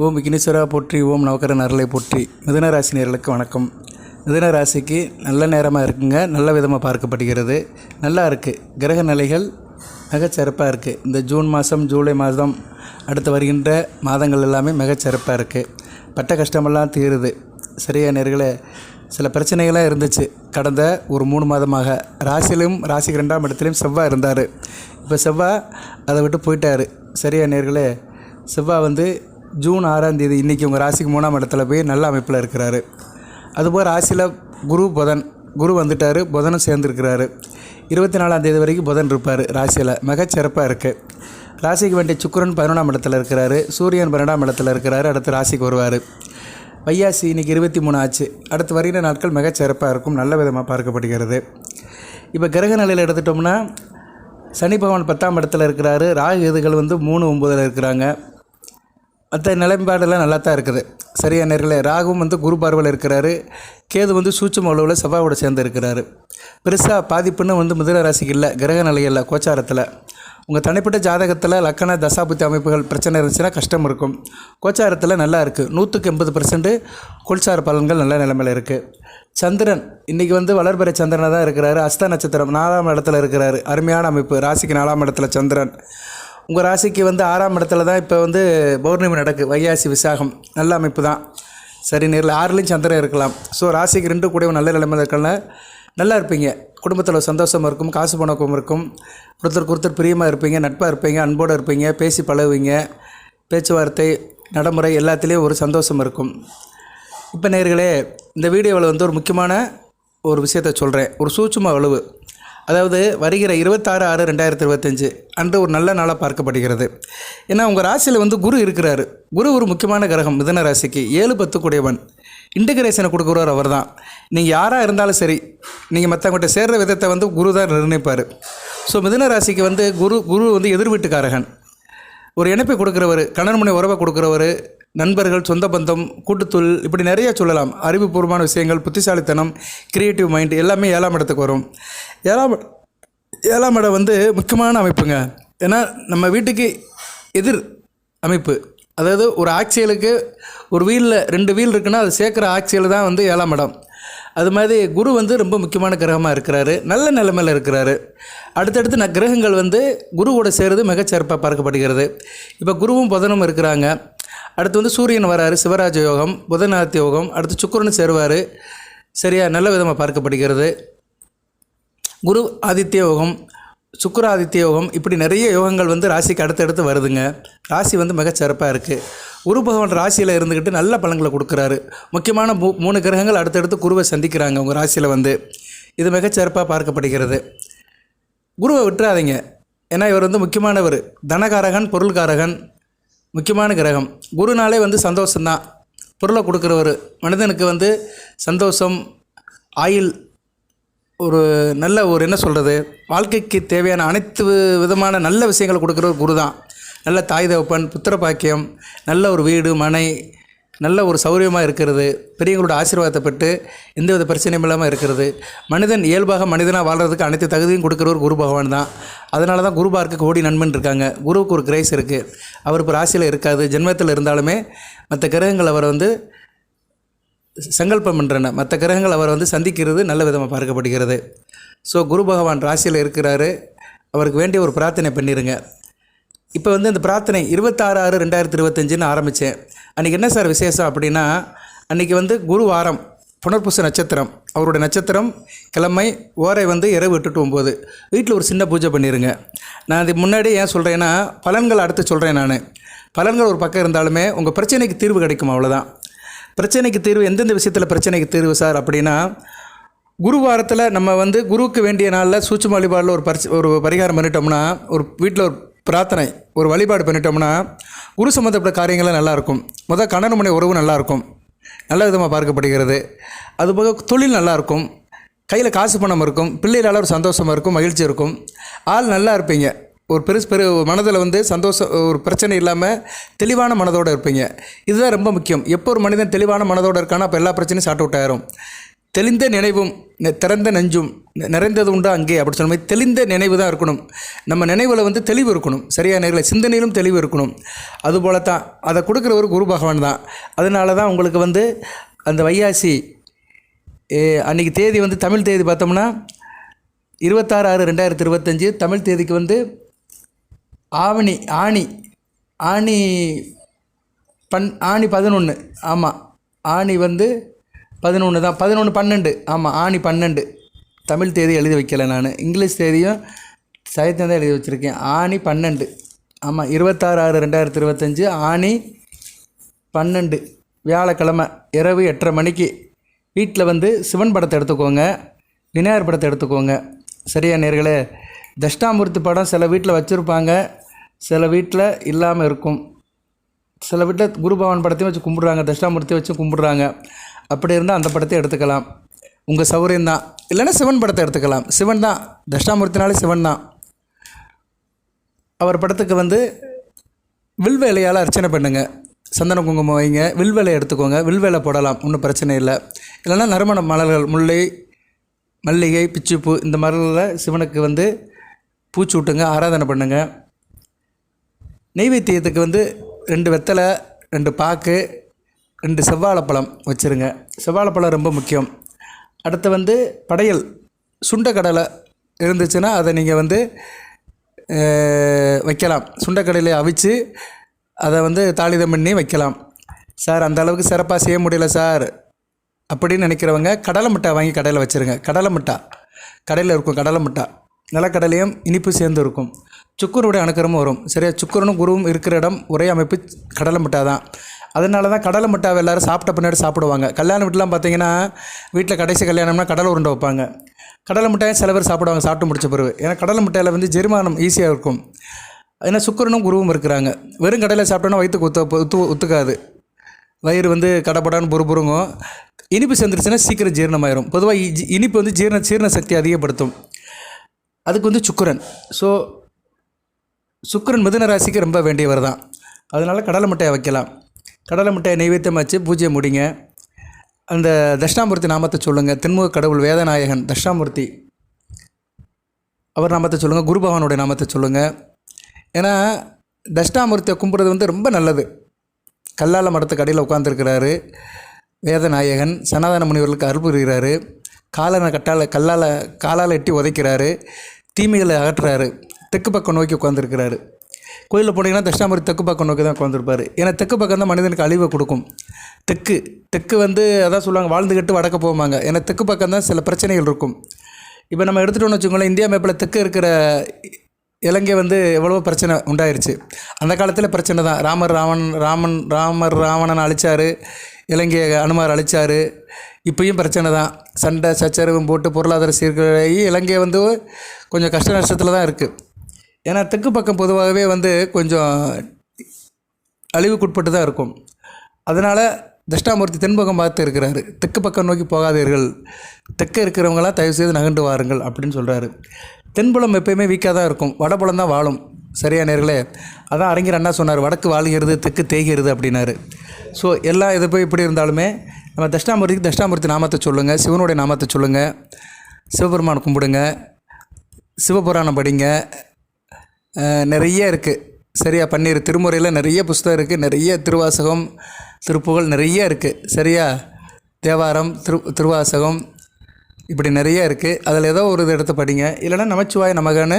ஓம் விக்னேஸ்வரா போற்றி ஓம் நவக்கர நரலை போற்றி. மிதன ராசி வணக்கம். மிதன ராசிக்கு நல்ல நேரமாக இருக்குங்க. நல்ல விதமாக பார்க்கப்படுகிறது. நல்லா இருக்குது கிரக நிலைகள் மிகச்சிறப்பாக இருக்குது இந்த ஜூன் மாதம் ஜூலை மாதம் அடுத்து வருகின்ற மாதங்கள் எல்லாமே மிகச்சிறப்பாக இருக்குது பட்ட கஷ்டமெல்லாம் தீருது. சரியா நேர்களே சில பிரச்சனைகளாக இருந்துச்சு. கடந்த ஒரு மூணு மாதமாக ராசியிலும் ராசிக்கு ரெண்டாம் இடத்துலையும் செவ்வாய் இருந்தார். இப்போ செவ்வாய் அதை விட்டு போயிட்டார். சரியா நேர்களே செவ்வாய் வந்து ஜூன் ஆறாம் தேதி இன்றைக்கி உங்கள் ராசிக்கு மூணாம் இடத்துல போய் நல்ல அமைப்பில் இருக்கிறாரு. அதுபோல் ராசியில் குரு புதன் குரு வந்துட்டார் புதனும் சேர்ந்துருக்கிறாரு. இருபத்தி நாலாம் தேதி வரைக்கும் புதன் இருப்பார் ராசியில். மிகச்சிறப்பாக இருக்குது ராசிக்கு வேண்டிய சுக்கிரன் பதினொன்றாம் இடத்துல இருக்கிறாரு. சூரியன் பன்னெண்டாம் இடத்துல இருக்கிறாரு. அடுத்து ராசிக்கு வருவார். வையாசி இன்னைக்கு இருபத்தி மூணு ஆச்சு. அடுத்து வருகிற நாட்கள் மிகச்சிறப்பாக இருக்கும். நல்ல விதமாக பார்க்கப்படுகிறது. இப்போ கிரக நிலையில் எடுத்துட்டோம்னா சனி பகவான் பத்தாம் இடத்துல இருக்கிறாரு. ராகு எதுகள் வந்து மூணு ஒம்பதில் இருக்கிறாங்க. மற்ற நிலைப்பாடெல்லாம் நல்லா தான் இருக்குது. சரியா நேர்களே ராகுவும் வந்து குரு பார்வையில் இருக்கிறாரு. கேது வந்து சூட்சும அளவில் செவ்வாயோட சேர்ந்து இருக்கிறாரு. பெருசாக பாதிப்புன்னு வந்து மிதுன ராசிக்கு இல்லை கிரக நிலையில் கோச்சாரத்தில். உங்கள் தனிப்பட்ட ஜாதகத்தில் லக்கண தசாபுத்தி அமைப்புகள் பிரச்சனை இருந்துச்சுன்னா கஷ்டம் இருக்கும். கோச்சாரத்தில் நல்லா இருக்குது நூற்றுக்கு எண்பது பர்சன்ட் கோல்சார பலன்கள் நல்ல நிலைமையில் இருக்குது சந்திரன் இன்றைக்கி வந்து வளர்பெற சந்திரனாக தான் இருக்கிறாரு. அஸ்த நட்சத்திரம் நாலாம் இடத்துல இருக்கிறாரு. அருமையான அமைப்பு. ராசிக்கு நாலாம் இடத்துல சந்திரன். உங்கள் ராசிக்கு வந்து ஆறாம் இடத்துல தான் இப்போ வந்து பௌர்ணமி நடக்கு வைகாசி விசாகம். நல்ல அமைப்பு தான். சரி நேரில் ஆறுலேயும் சந்திரன் இருக்கலாம். ஸோ ராசிக்கு ரெண்டு கூட நல்ல நிலைமை இருக்கலாம் நல்லா இருப்பீங்க. குடும்பத்தில் சந்தோஷமாக இருக்கும் காசு பணக்கம் இருக்கும். ஒருத்தருக்கு ஒருத்தர் பிரியமாக இருப்பீங்க நட்பாக இருப்பீங்க அன்போடு இருப்பீங்க பேசி பழகுவீங்க. பேச்சுவார்த்தை நடைமுறை எல்லாத்துலேயும் ஒரு சந்தோஷம் இருக்கும். இப்போ நேர்களே இந்த வீடியோவில் வந்து ஒரு முக்கியமான ஒரு விஷயத்த சொல்கிறேன் ஒரு சூட்சும அளவு அதாவது வருகிற இருபத்தாறு ஆறு ரெண்டாயிரத்தி இருபத்தஞ்சு அன்று ஒரு நல்ல நாளாக பார்க்கப்படுகிறது. ஏன்னா உங்கள் ராசியில் வந்து குரு இருக்கிறாரு. குரு ஒரு முக்கியமான கிரகம் மிதன ராசிக்கு. ஏழு பத்து கூடியவன் இன்டிகிரேஷனை கொடுக்குறவர் அவர் தான் நீங்கள் யாராக இருந்தாலும் சரி நீங்கள் மற்றவங்கள்ட்ட சேர்ற விதத்தை வந்து குரு தான் நிர்ணயிப்பார். ஸோ மிதன ராசிக்கு வந்து குரு குரு வந்து எதிர் வீட்டுக்காரகன். ஒரு இணைப்பை கொடுக்குறவர் கணவன் மனை உறவை கொடுக்குறவர் நண்பர்கள் சொந்த பந்தம் கூட்டுத்தொழில் இப்படி நிறைய சொல்லலாம். அறிவுபூர்வமான விஷயங்கள் புத்திசாலித்தனம் கிரியேட்டிவ் மைண்ட் எல்லாமே ஏழாம் இடத்துக்கு வரும். ஏழாம் ஏழாம் இடம் வந்து முக்கியமான அமைப்புங்க. ஏன்னா நம்ம வீட்டுக்கு எதிர் அமைப்பு. அதாவது ஒரு ஆக்சியலுக்கு ஒரு வீலில் ரெண்டு வீல் இருக்குன்னா அது சேர்க்குற ஆக்சியல் தான் வந்து ஏழாம் இடம். அது மாதிரி குரு வந்து ரொம்ப முக்கியமான கிரகமாக இருக்கிறாரு. நல்ல நிலைமையில் இருக்கிறாரு. அடுத்தடுத்து ந கிரகங்கள் வந்து குருவோட சேருது மிகச்சிறப்பாக பார்க்கப்படுகிறது. இப்போ குருவும் புதனும் இருக்கிறாங்க. அடுத்து வந்து சூரியன் வராரு சிவராஜ யோகம் புதனாதித்ய யோகம் அடுத்து சுக்கரன் சேருவார். சரியா? நல்ல விதமாக பார்க்கப்படுகிறது. குரு ஆதித்ய யோகம் சுக்கிர ஆதித்ய யோகம் இப்படி நிறைய யோகங்கள் வந்து ராசிக்கு அடுத்தடுத்து வருதுங்க. ராசி வந்து மிகச்சிறப்பாக இருக்குது குரு பகவான் ராசியில் இருந்துக்கிட்டு நல்ல பலன்களை கொடுக்குறாரு. முக்கியமான மூ மூணு கிரகங்கள் அடுத்தடுத்து குருவை சந்திக்கிறாங்க உங்கள் ராசியில் வந்து. இது மிகச்சிறப்பாக பார்க்கப்படுகிறது. குருவை விட்டுறாதீங்க. ஏன்னா இவர் வந்து முக்கியமானவர். தனகாரகன் பொருள்காரகன். முக்கியமான கிரகம். குருனாலே வந்து சந்தோஷம்தான். பொருளை கொடுக்குறவர். மனிதனுக்கு வந்து சந்தோஷம் ஆயில் ஒரு நல்ல ஒரு என்ன சொல்கிறது வாழ்க்கைக்கு தேவையான அனைத்து விதமான நல்ல விஷயங்களை கொடுக்குறவர் குரு தான் நல்ல தாய் தகப்பன் புத்திர பாக்கியம் நல்ல ஒரு வீடு மனை நல்ல ஒரு சௌரியமாக இருக்கிறது பெரியவங்களோட ஆசீர்வாதத்தை பெற்று எந்தவித பிரச்சனையும் இல்லாமல் இருக்கிறது. மனிதன் இயல்பாக மனிதனாக வாழ்கிறதுக்கு அனைத்து தகுதியும் கொடுக்குறவர் குரு பகவான் தான். அதனால தான் குரு பார்க்க கோடி நண்பன் இருக்காங்க. குருவுக்கு ஒரு கிரேஸ் இருக்குது அவர் இப்போ ராசியில் இருக்காது. ஜென்மத்தில் இருந்தாலுமே மற்ற கிரகங்கள் அவரை வந்து சங்கல்பம் பண்ணுறன மற்ற கிரகங்கள் அவர் வந்து சந்திக்கிறது நல்ல விதமாக பார்க்கப்படுகிறது. ஸோ குரு பகவான் ராசியில் இருக்கிறாரு. அவருக்கு வேண்டிய ஒரு பிரார்த்தனை பண்ணிடுங்க இப்போ வந்து இந்த பிரார்த்தனை இருபத்தாறு ஆறு ரெண்டாயிரத்தி இருபத்தஞ்சுன்னு ஆரம்பித்தேன் அன்றைக்கி என்ன சார் விசேஷம் அப்படின்னா அன்றைக்கி வந்து குரு வாரம் புனர்பூச நட்சத்திரம். அவருடைய நட்சத்திரம் கிழமை ஓரை வந்து இரவு எட்டு ஒம்பது. வீட்டில் ஒரு சின்ன பூஜை பண்ணிடுங்க நான் இது முன்னாடி ஏன் சொல்கிறேன்னா பலன்கள் அடுத்து சொல்கிறேன் நான். பலன்கள் ஒரு பக்கம் இருந்தாலுமே உங்கள் பிரச்சனைக்கு தீர்வு கிடைக்கும் அவ்வளோதான் பிரச்சனைக்கு தீர்வு எந்தெந்த விஷயத்தில் பிரச்சனைக்கு தீர்வு சார் அப்படின்னா குரு வாரத்தில் நம்ம வந்து குருவுக்கு வேண்டிய நாளில் சூட்சும வழிபாடில் ஒரு பரிசு ஒரு பரிகாரம் பண்ணிட்டோம்னா ஒரு வீட்டில் ஒரு பிரார்த்தனை ஒரு வழிபாடு பண்ணிட்டோம்னா குரு சம்மந்தப்பட்ட காரியங்கள்லாம் நல்லாயிருக்கும். முதல் கணவன் மனை உறவு நல்லாயிருக்கும். நல்ல விதமாக பார்க்கப்படுகிறது. அதுபோக தொழில் நல்லாயிருக்கும். கையில் காசு பணம் இருக்கும். பிள்ளைகளால் ஒரு சந்தோஷமாக இருக்கும் மகிழ்ச்சி இருக்கும். ஆள் நல்லா இருப்பீங்க. ஒரு பெருசு பெரு மனதில் வந்து சந்தோஷம் ஒரு பிரச்சனை இல்லாமல் தெளிவான மனதோடு இருப்பீங்க. இதுதான் ரொம்ப முக்கியம். எப்போ ஒரு மனிதன் தெளிவான மனதோடு இருக்கானோ அப்போ எல்லா பிரச்சனையும் சாட் அவுட் ஆயிரும். தெளிந்த நினைவும் நெ- திறந்த நெஞ்சும் நிறைந்தது உண்டா அங்கே? அப்படி சொன்ன மாதிரி தெளிந்த நினைவு தான் இருக்கணும். நம்ம நினைவில் வந்து தெளிவு இருக்கணும். சரியான நேரில்? சிந்தனையிலும் தெளிவு இருக்கணும். அதுபோல தான் அதை கொடுக்குறவர் குரு பகவான் தான். அதனால தான் உங்களுக்கு வந்து அந்த வையாசி அன்றைக்கி அன்னைக்கு தேதி வந்து தமிழ் தேதி பார்த்தோம்னா இருபத்தாறு ஆறு ரெண்டாயிரத்தி இருபத்தஞ்சி. தமிழ் தேதிக்கு வந்து ஆவணி ஆணி ஆணி பன் ஆணி பதினொன்று ஆமாம் ஆணி வந்து பதினொன்று தான் பதினொன்று பன்னெண்டு. ஆமாம் ஆணி பன்னெண்டு. தமிழ் தேதி எழுதி வைக்கலை நான். இங்கிலீஷ் தேதியும் சாகித்யம் தான் எழுதி வச்சுருக்கேன். ஆணி பன்னெண்டு. ஆமாம் இருபத்தாறு ஆறு ரெண்டாயிரத்தி இருபத்தஞ்சி ஆணி பன்னெண்டு. வியாழக்கிழமை இரவு எட்டரை மணிக்கு வீட்டில் வந்து சிவன் படத்தை எடுத்துக்கோங்க. விநாயகர் படத்தை எடுத்துக்கோங்க. சரியா நேர்களே? தஷ்டாமூர்த்தி படம் சில வீட்டில் வச்சுருப்பாங்க. சில வீட்டில் இல்லாமல் இருக்கும். சில வீட்டில் குருபவன் படத்தையும் வச்சு கும்பிட்றாங்க. தஷ்டாமூர்த்தியை வச்சு கும்பிட்றாங்க. அப்படி இருந்தால் அந்த படத்தை எடுத்துக்கலாம். உங்கள் சௌரியம் தான். இல்லைன்னா சிவன் படத்தை எடுத்துக்கலாம். சிவன் தான். தஷ்டாமூர்த்தினாலே சிவன் தான். அவர் படத்துக்கு வந்து வில்வேலையால் அர்ச்சனை பண்ணுங்க. சந்தன குங்குமம் வைங்க. வில்வேலை எடுத்துக்கோங்க. வில்வேலை போடலாம். ஒன்றும் பிரச்சனை இல்லை. இல்லைன்னா நறுமண மலர்கள் முல்லை மல்லிகை பிச்சுப்பூ இந்த மலர்களில் சிவனுக்கு வந்து பூச்சி விட்டுங்க ஆராதனை பண்ணுங்கள் நெய்வேத்தியத்துக்கு வந்து ரெண்டு வெத்தலை ரெண்டு பாக்கு ரெண்டு செவ்வாழைப்பழம் வச்சுருங்க. செவ்வாழைப்பழம் ரொம்ப முக்கியம். அடுத்து வந்து படையல். சுண்டக்கடலை இருந்துச்சுன்னா அதை நீங்கள் வந்து வைக்கலாம். சுண்டக்கடலையை அவிச்சு அதை வந்து தாளிதம் பண்ணி வைக்கலாம். சார் அந்த அளவுக்கு சிறப்பாக செய்ய முடியல சார். அப்படின்னு நினைக்கிறவங்க கடலை மிட்டாய் வாங்கி கடையில் வச்சுருங்க. கடலை மிட்டாய் கடையில் இருக்கும் கடலை மிட்டாய் நிலக்கடலையும் இனிப்பு சேர்ந்து இருக்கும். சுக்கரனுடைய அணுக்கரமும் வரும். சரியா? சுக்கரனும் குருவும் இருக்கிற இடம் ஒரே அமைப்பு கடலை மிட்டாய் தான். அதனால தான் கடலை மிட்டாவை எல்லாரும் சாப்பிட்ட பின்னாடி சாப்பிடுவாங்க. கல்யாண வீட்டிலாம் பார்த்தீங்கன்னா வீட்டில் கடைசி கல்யாணம்னா கடலை உருண்டை வைப்பாங்க. கடலை மிட்டாயும் சில பேர் சாப்பிடுவாங்க சாப்பிட்டு முடிச்ச பிறகு. ஏன்னா கடலை மிட்டாயில் வந்து ஜெரிமானம் ஈஸியாக இருக்கும். ஏன்னா சுக்கரனும் குருவும் இருக்கிறாங்க. வெறும் கடையில் சாப்பிட்டோன்னா வயிற்றுக்கு ஒத்து ஒத்து ஒத்துக்காது. வயிறு வந்து கடப்படான்னு புறுபுறுங்கும். இனிப்பு சேர்ந்துருச்சுன்னா சீக்கிரம் ஜீரணமாயிரும். பொதுவாக இனிப்பு வந்து ஜீரண ஜீரண சக்தி அதிகப்படுத்தும். அதுக்கு வந்து சுக்கிரன். ஸோ சுக்கிரன் மிதன ராசிக்கு ரொம்ப வேண்டியவர் தான். அதனால் கடலை மிட்டாயை வைக்கலாம். கடலை முட்டையை நைவேத்தியம் வச்சு பூஜையை முடிங்க. அந்த தட்சிணாமூர்த்தி நாமத்தை சொல்லுங்கள் தென்முக கடவுள் வேதநாயகன் தட்சிணாமூர்த்தி. அவர் நாமத்தை சொல்லுங்கள் குரு பகவானுடைய நாமத்தை சொல்லுங்கள் ஏன்னா தட்சிணாமூர்த்தியை கும்பிட்றது வந்து ரொம்ப நல்லது. கல்லால மடத்துக்கு அடியில் உட்காந்துருக்கிறாரு வேதநாயகன் சனாதன முனிவர்களுக்கு அருள் புரிகிறாரு. காலனை கட்டால் கல்லால் காலால் எட்டி உதைக்கிறாரு. தீமைகளை அகற்றுறாரு. தெற்கு பக்கம் நோக்கி உட்காந்துருக்கிறாரு கோயிலில் போனீங்கன்னா தட்சிணாமூர்த்தி தெற்கு பக்கம் நோக்கி தான் உட்காந்துருப்பார் ஏன்னா தெற்கு பக்கம் தான் மனிதனுக்கு அழிவை கொடுக்கும். தெற்கு தெற்கு வந்து அதான் சொல்லுவாங்க வாழ்ந்துக்கிட்டு வடக்க போவாங்க. ஏன்னா தெற்கு பக்கம் தான் சில பிரச்சனைகள் இருக்கும். இப்போ நம்ம எடுத்துகிட்டோம்னு வச்சுக்கோங்களேன் இந்தியா மேப்பில் தெற்கு இருக்கிற இலங்கை வந்து எவ்வளவோ பிரச்சனை உண்டாயிருச்சு. அந்த காலத்தில் பிரச்சனை தான். ராமர் ராவன் ராமன் ராமர் ராவணன் அழிச்சார் இலங்கையை அனுமார் அழிச்சார். இப்பயும் பிரச்சனை தான். சண்டை சச்சரவும் போட்டு பொருளாதார சீர்கழி இலங்கை வந்து கொஞ்சம் கஷ்ட நஷ்டத்தில் தான் இருக்குது ஏன்னா தெற்கு பக்கம் பொதுவாகவே வந்து கொஞ்சம் அழிவுக்குட்பட்டு தான் இருக்கும். அதனால் தஷ்டாமூர்த்தி தென்பக்கம் பார்த்து இருக்கிறாரு. தெற்கு பக்கம் நோக்கி போகாதீர்கள். தெற்க இருக்கிறவங்களாம் தயவு செய்து நகண்டு வாருங்கள் அப்படின்னு சொல்கிறாரு தென்புலம் எப்பயுமே வீக்காக தான் இருக்கும். வடபுலம் தான் வாழும். சரியா நேர்களே? அதான் அறிஞர் அண்ணா சொன்னார் வடக்கு வாழுகிறது தெற்கு தேய்கிறது அப்படின்னாரு. ஸோ எல்லா இது போய் இப்படி இருந்தாலுமே நம்ம தஷ்டாமூர்த்திக்கு தஷ்டாமூர்த்தி நாமத்தை சொல்லுங்கள் சிவனுடைய நாமத்தை சொல்லுங்கள் சிவபெருமான் கும்பிடுங்க சிவபுராணம் படிங்க நிறைய இருக்குது சரியா பன்னீர் திருமுறையில் நிறைய புஸ்தகம் இருக்குது நிறைய திருவாசகம் திருப்புகழ் நிறைய இருக்குது சரியா? தேவாரம் திரு திருவாசகம் இப்படி நிறைய இருக்குது அதில் ஏதோ ஒரு இது எடுத்து படிங்க. இல்லைன்னா நமச்சிவாய நமகன்னு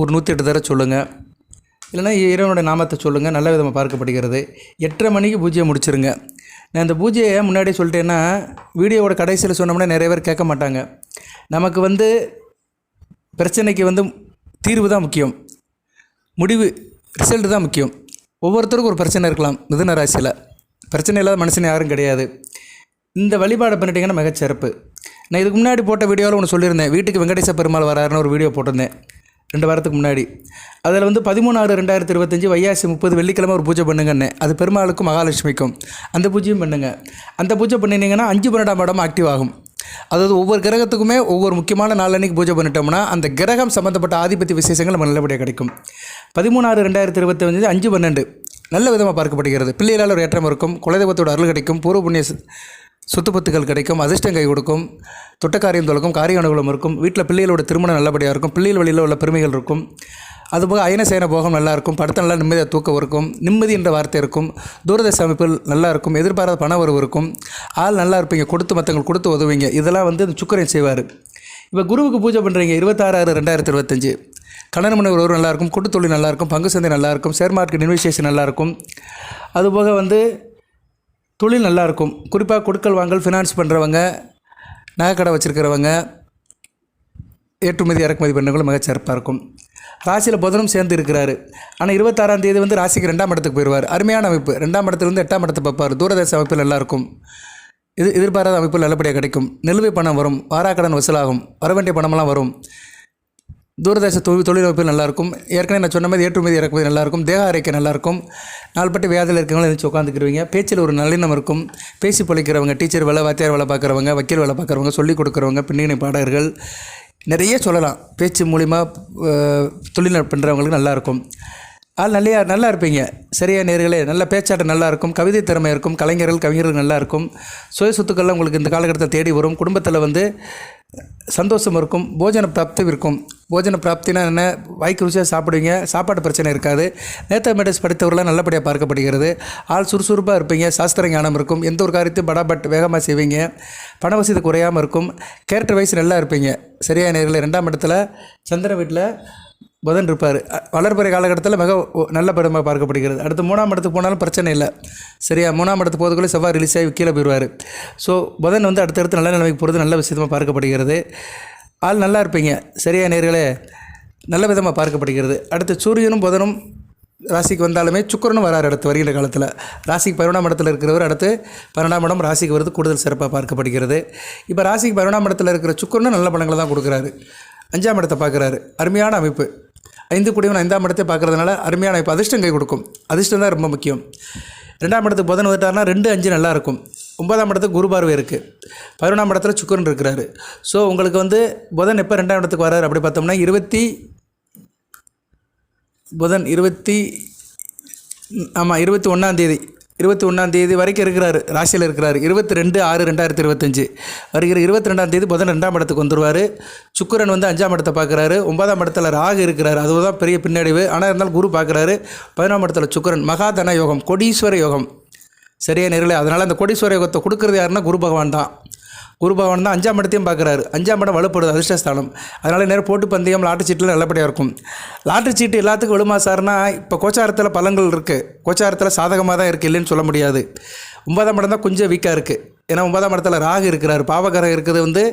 ஒரு நூற்றி எட்டு தடவை சொல்லுங்கள் இல்லைன்னா இறைவனுடைய நாமத்தை சொல்லுங்கள் நல்ல விதமாக பார்க்கப்படுகிறது. எட்டரை மணிக்கு பூஜையை முடிச்சிருங்க. நான் இந்த பூஜையை முன்னாடியே சொல்லிட்டேன்னா வீடியோவோட கடைசியில் சொன்னோம்னா நிறைய பேர் கேட்க மாட்டாங்க. நமக்கு வந்து பிரச்சனைக்கு வந்து தீர்வு தான் முக்கியம். முடிவு ரிசல்ட் தான் முக்கியம். ஒவ்வொருத்தருக்கும் ஒரு பிரச்சனை இருக்கலாம் மிதுன ராசியில். பிரச்சனை இல்லாத மனுஷன் யாரும் கிடையாது. இந்த வழிபாடு பண்ணிட்டீங்கன்னா மிகச்சிறப்பு நான் இதுக்கு முன்னாடி போட்ட வீடியோவில் ஒன்று சொல்லியிருந்தேன். வீட்டுக்கு வெங்கடேச பெருமாள் வராருன்னு ஒரு வீடியோ போட்டிருந்தேன். ரெண்டு வாரத்துக்கு முன்னாடி. அதில் வந்து பதிமூணு ஆறு ரெண்டாயிரத்தி இருபத்தஞ்சி வையாசி முப்பது வெள்ளிக்கிழமை ஒரு பூஜை பண்ணுங்கன்னு. அது பெருமாளுக்கும் மகாலட்சுமிக்கும். அந்த பூஜையும் பண்ணுங்க. அந்த பூஜை பண்ணினீங்கன்னா அஞ்சு பன்னெண்டாம் இடம் ஆக்டிவ் ஆகும். அதாவது ஒவ்வொரு கிரகத்துக்குமே ஒவ்வொரு முக்கியமான நாளன்னைக்கு பூஜை பண்ணிட்டோம்னா அந்த கிரகம் சம்மந்தப்பட்ட ஆதிபத்திய விசேஷங்கள் நம்ம நல்லபடியாக கிடைக்கும். பதிமூணாறு ரெண்டாயிரத்தி இருபத்தஞ்சு அஞ்சு பன்னெண்டு. நல்ல விதமாக பார்க்கப்படுகிறது. பிள்ளைகளால் ஒரு ஏற்றம் இருக்கும். குலதெய்வத்தோட அருள் கிடைக்கும். பூர்வ புண்ணிய சி- சொத்து கிடைக்கும் அதிர்ஷ்டம் கை கொடுக்கும் தொட்டக்காரியம் தொடக்கும் காரிய அனுகூலம் இருக்கும் வீட்டில் பிள்ளைகளோட திருமணம் நல்லபடியாக இருக்கும் பிள்ளைகள் வழியில் உள்ள பெருமைகள் இருக்கும். அதுபோக அயனசேன போகம் நல்லா இருக்கும் படத்தை நல்லா நிம்மதியாக தூக்கம் இருக்கும் நிம்மதி என்ற வார்த்தை இருக்கும் தூரதர்ஷ அமைப்பில் நல்லா இருக்கும் எதிர்பாராத பண வரவு இருக்கும் ஆள் நல்லா இருப்பீங்க கொடுத்து மற்றவங்களுக்கு கொடுத்து உதவுவீங்க இதெல்லாம் வந்து இந்த சுக்கரன் செய்வார். இப்போ குருவுக்கு பூஜை பண்ணுறீங்க இருபத்தாறு ஆறு ரெண்டாயிரத்தி இருபத்தஞ்சு. கடன் மனை உறவு நல்லாயிருக்கும் கூட்டுத்தொழில் நல்லாயிருக்கும் பங்கு சந்தை நல்லாயிருக்கும் ஷேர் மார்க்கெட் இன்வெஸ்டேஷன் நல்லாயிருக்கும் அதுபோக வந்து தொழில் நல்லாயிருக்கும். குறிப்பாக கொடுக்கல் வாங்கல் ஃபினான்ஸ் பண்ணுறவங்க நகைக்கடை வச்சுருக்கிறவங்க ஏற்றுமதி இறக்குமதி பண்ணவங்களும் மிகச்சிறப்பாக இருக்கும். ராசியில் புதனும் சேர்ந்து இருக்கிறாரு. ஆனால் இருபத்தாறாம் தேதி வந்து ராசிக்கு ரெண்டாம் இடத்துக்கு போயிடுவார் அருமையான அமைப்பு. ரெண்டாம் இடத்துலேருந்து எட்டாம் இடத்தை பார்ப்பார். தூரதேச அமைப்பில் நல்லாயிருக்கும். இது எதிர்பாராத அமைப்பில் நல்லபடியாக கிடைக்கும். நிலுவை பணம் வரும். வாராக்கடன் வசூலாகும். வர வேண்டிய பணமெல்லாம் வரும். தூரதேச தொழில் தொழிலமைப்பு நல்லாயிருக்கும் ஏற்கனவே நான் சொன்ன மாதிரி ஏற்றுமதி இறக்குமதி நல்லாயிருக்கும் தேக ஆரோக்கிய நல்லாயிருக்கும் நாள்பட்டு வியாதியில் இருக்கவங்களும் எழுந்து உட்காந்துக்கிருவீங்க பேச்சில் ஒரு நல்லினம் இருக்கும். பேசி பழிக்கிறவங்க டீச்சர் வேலை வாத்தியார் வேலை பார்க்குறவங்க வக்கீல் வேலை பார்க்குறவங்க சொல்லிக் கொடுக்குறவங்க பின்னணி பாடகர்கள் நிறைய சொல்லலாம். பேச்சு மூலிமா தொழில் பண்ணுறவங்களுக்கு நல்லாயிருக்கும் ஆள் நல்லா நல்லா இருப்பீங்க. சரியா நேர்களே நல்ல பேச்சாட்டம் நல்லா இருக்கும் கவிதை திறமை இருக்கும். கலைஞர்கள் கவிஞர்கள் நல்லா இருக்கும் சுய சொத்துக்கள்லாம் உங்களுக்கு இந்த காலகட்டத்தில் தேடி வரும். குடும்பத்தில் வந்து சந்தோஷம் இருக்கும் போஜன பிராப்தி இருக்கும். போஜன பிராப்தினா என்ன? வாய்க்கு ருசியாக சாப்பிடுவீங்க சாப்பாடு பிரச்சனை இருக்காது. மேத்தமெட்டிக்ஸ் படித்தவர்களாக நல்லபடியாக பார்க்கப்படுகிறது. ஆள் சுறுசுறுப்பாக இருப்பீங்க சாஸ்திர ஞானம் இருக்கும். எந்த ஒரு காரியத்தையும் படாபட் வேகமாக செய்வீங்க. பண வசதி குறையாமல் இருக்கும். கேரக்டர் வைஸ் நல்லா இருப்பீங்க. சரியான நேரில் ரெண்டாம் இடத்துல சந்திர வீட்டில் புதன் இருப்பார். அ- வளர்பிறை காலகட்டத்தில் மிக நல்ல படமாக பார்க்கப்படுகிறது. அடுத்து மூணாம் இடத்துக்கு போனாலும் பிரச்சனை இல்லை. சரியா மூணாம் இடத்துக்கு போகிறதுக்குள்ளே செவ்வாய் ரிலீஸ் ஆகி கீழே போயிடுவார் ஸோ புதன் வந்து அடுத்தடுத்து நல்ல நிலைமைக்கு போகிறது நல்ல விஷயமாக பார்க்கப்படுகிறது. ஆள் நல்லா இருப்பீங்க. சரியா நேர்களே? நல்ல விதமாக பார்க்கப்படுகிறது. அடுத்து சூரியனும் புதனும் ராசிக்கு வந்தாலுமே சுக்கிரனும் வராரு அடுத்து வருகிற காலத்தில். ராசிக்கு பதினொன்றாம் இடத்துல இருக்கிறவர் அடுத்து பன்னெண்டாம் இடம் ராசிக்கு வருது. கூடுதல் சிறப்பாக பார்க்கப்படுகிறது. இப்போ ராசிக்கு பதினொன்றாம் இடத்துல இருக்கிற சுக்கரனும் நல்ல பலன்களை தான் கொடுக்குறாரு. அஞ்சாம் இடத்தை பார்க்குறாரு. அருமையான அமைப்பு. ஐந்து குடிவன் ஐந்தாம் இடத்தை பார்க்குறதுனால அருமையான இப்போ அதிர்ஷ்டம் கை கொடுக்கும். அதிர்ஷ்டம் தான் ரொம்ப முக்கியம். ரெண்டாம் இடத்துக்கு புதன் வந்துட்டார்னா ரெண்டு அஞ்சு நல்லா இருக்கும். ஒன்பதாம் இடத்துக்கு குரு பார்வை இருக்குது பதினொன்றாம் இடத்துல சுக்கரன் இருக்கிறாரு. ஸோ உங்களுக்கு வந்து புதன் எப்போ ரெண்டாம் இடத்துக்கு வராரு அப்படி பார்த்தோம்னா இருபத்தி புதன் இருபத்தி ஆமாம் இருபத்தி ஒன்றாந்தேதி இருபத்தி ஒன்றாந்தேதி வரைக்கும் இருக்கிறாரு ராசியில் இருக்கிறாரு. இருபத்தி ரெண்டு ஆறு ரெண்டாயிரத்தி இருபத்தஞ்சி. வருகிற இருபத்தி ரெண்டாம் தேதி புதன் ரெண்டாம் இடத்துக்கு வந்துருவார். சுக்கிரன் வந்து அஞ்சாம் இடத்தை பார்க்குறாரு. ஒன்பதாம் இடத்துல ராகு இருக்கிறார். அதுதான் பெரிய பின்னடைவு. ஆனால் இருந்தாலும் குரு பார்க்குறாரு. பதினொன்றாம் இடத்துல சுக்கிரன். மகாதன யோகம் கொடீஸ்வர யோகம். சரியா நேரில். அதனால் அந்த கோடீஸ்வர யோகத்தை கொடுக்குறது யாருன்னா குரு பகவான் தான். குரு பகவான் தான் அஞ்சாம் இடத்தையும் பார்க்குறாரு. அஞ்சாம் இடம் வலுப்படுது அதிர்ஷ்டஸ்தானம். அதனால் நேரம் போட்டு பந்தயம் லாட்டரி சீட்டில் நல்லபடியாக இருக்கும். லாட்டரி சீட்டு எல்லாத்துக்கும் விழுமா சார்னா இப்போ கோச்சாரத்தில் பலங்கள் இருக்குது கோச்சாரத்தில் சாதகமாக தான் இருக்குது இல்லைன்னு சொல்ல முடியாது. ஒன்பதாம் இடம் தான் கொஞ்சம் வீக்காக இருக்குது ஏன்னா ஒன்பதாம் இடத்துல ராகு இருக்கிறார். பாவகரம் இருக்கிறது வந்து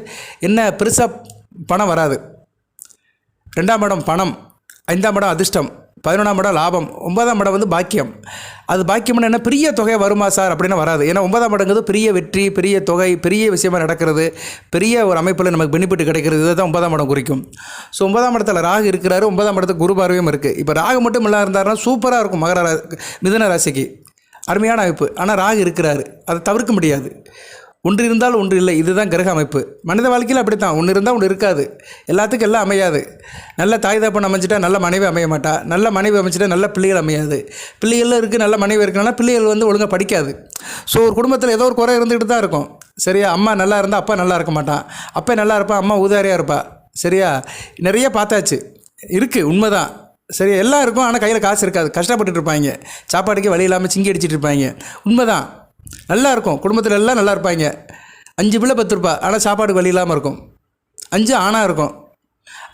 என்ன பெருசாக பணம் வராது. ரெண்டாம் இடம் பணம். ஐந்தாம் இடம் அதிர்ஷ்டம். பதினொன்றாம் இடம் லாபம் ஒன்பதாம் இடம் வந்து பாக்கியம். அது பாக்கியம்னு என்ன? பெரிய தொகை வருமா சார்? அப்படின்னா வராது. ஏன்னா ஒன்பதாம் இடங்கிறது பெரிய வெற்றி பெரிய தொகை பெரிய விஷயமா நடக்கிறது. பெரிய ஒரு அமைப்பில் நமக்கு பெனிஃபிட் கிடைக்கிறது. இதை தான் ஒன்பதாம் இடம் குறிக்கும். ஸோ ஒன்பதாம் இடத்துல ராகு இருக்கிறாரு. ஒன்பதாம் இடத்துக்கு குரு பார்வையும் இருக்குது இப்போ ராகு மட்டும் இல்லாமல் இருந்தாருன்னா சூப்பராக இருக்கும் மகர மிதன ராசிக்கு. அருமையான அமைப்பு. ஆனால் ராகு இருக்கிறாரு. அதை தவிர்க்க முடியாது. ஒன்று இருந்தால் ஒன்று இல்லை இதுதான் கிரக அமைப்பு. மனித வாழ்க்கையில் அப்படி தான் ஒன்று இருந்தால் ஒன்று இருக்காது. எல்லாத்துக்கும் எல்லாம் அமையாது. நல்ல தாய் தப்பன் அமைஞ்சிட்டா நல்ல மனைவி அமைய மாட்டா. நல்ல மனைவி அமைச்சிட்டா நல்ல பிள்ளைகள் அமையாது. பிள்ளைகள் இருக்குது நல்ல மனைவி இருக்கனால பிள்ளைகள் வந்து ஒழுங்காக படிக்காது. ஸோ ஒரு குடும்பத்தில் ஏதோ ஒரு குறை இருந்துக்கிட்டு தான் இருக்கும். சரியா? அம்மா நல்லா இருந்தால் அப்பா நல்லா இருக்க மாட்டான் அப்பா நல்லா இருப்பான் அம்மா ஊதாரியாக இருப்பா. சரியா? நிறைய பார்த்தாச்சு. இருக்குது உண்மைதான். சரி எல்லாம் இருக்கும் ஆனால் கையில் காசு இருக்காது. கஷ்டப்பட்டுட்டு இருப்பாங்க. சாப்பாடுக்கு வழி இல்லாமல் சிங்கி அடிச்சிட்டு இருப்பாங்க. உண்மைதான். நல்லா இருக்கும் குடும்பத்தில் எல்லாம் நல்லா இருப்பாங்க அஞ்சு பிள்ளை பத்து ரூபா ஆனால் சாப்பாடு வழி இல்லாமல் இருக்கும். அஞ்சு ஆணாக இருக்கும்.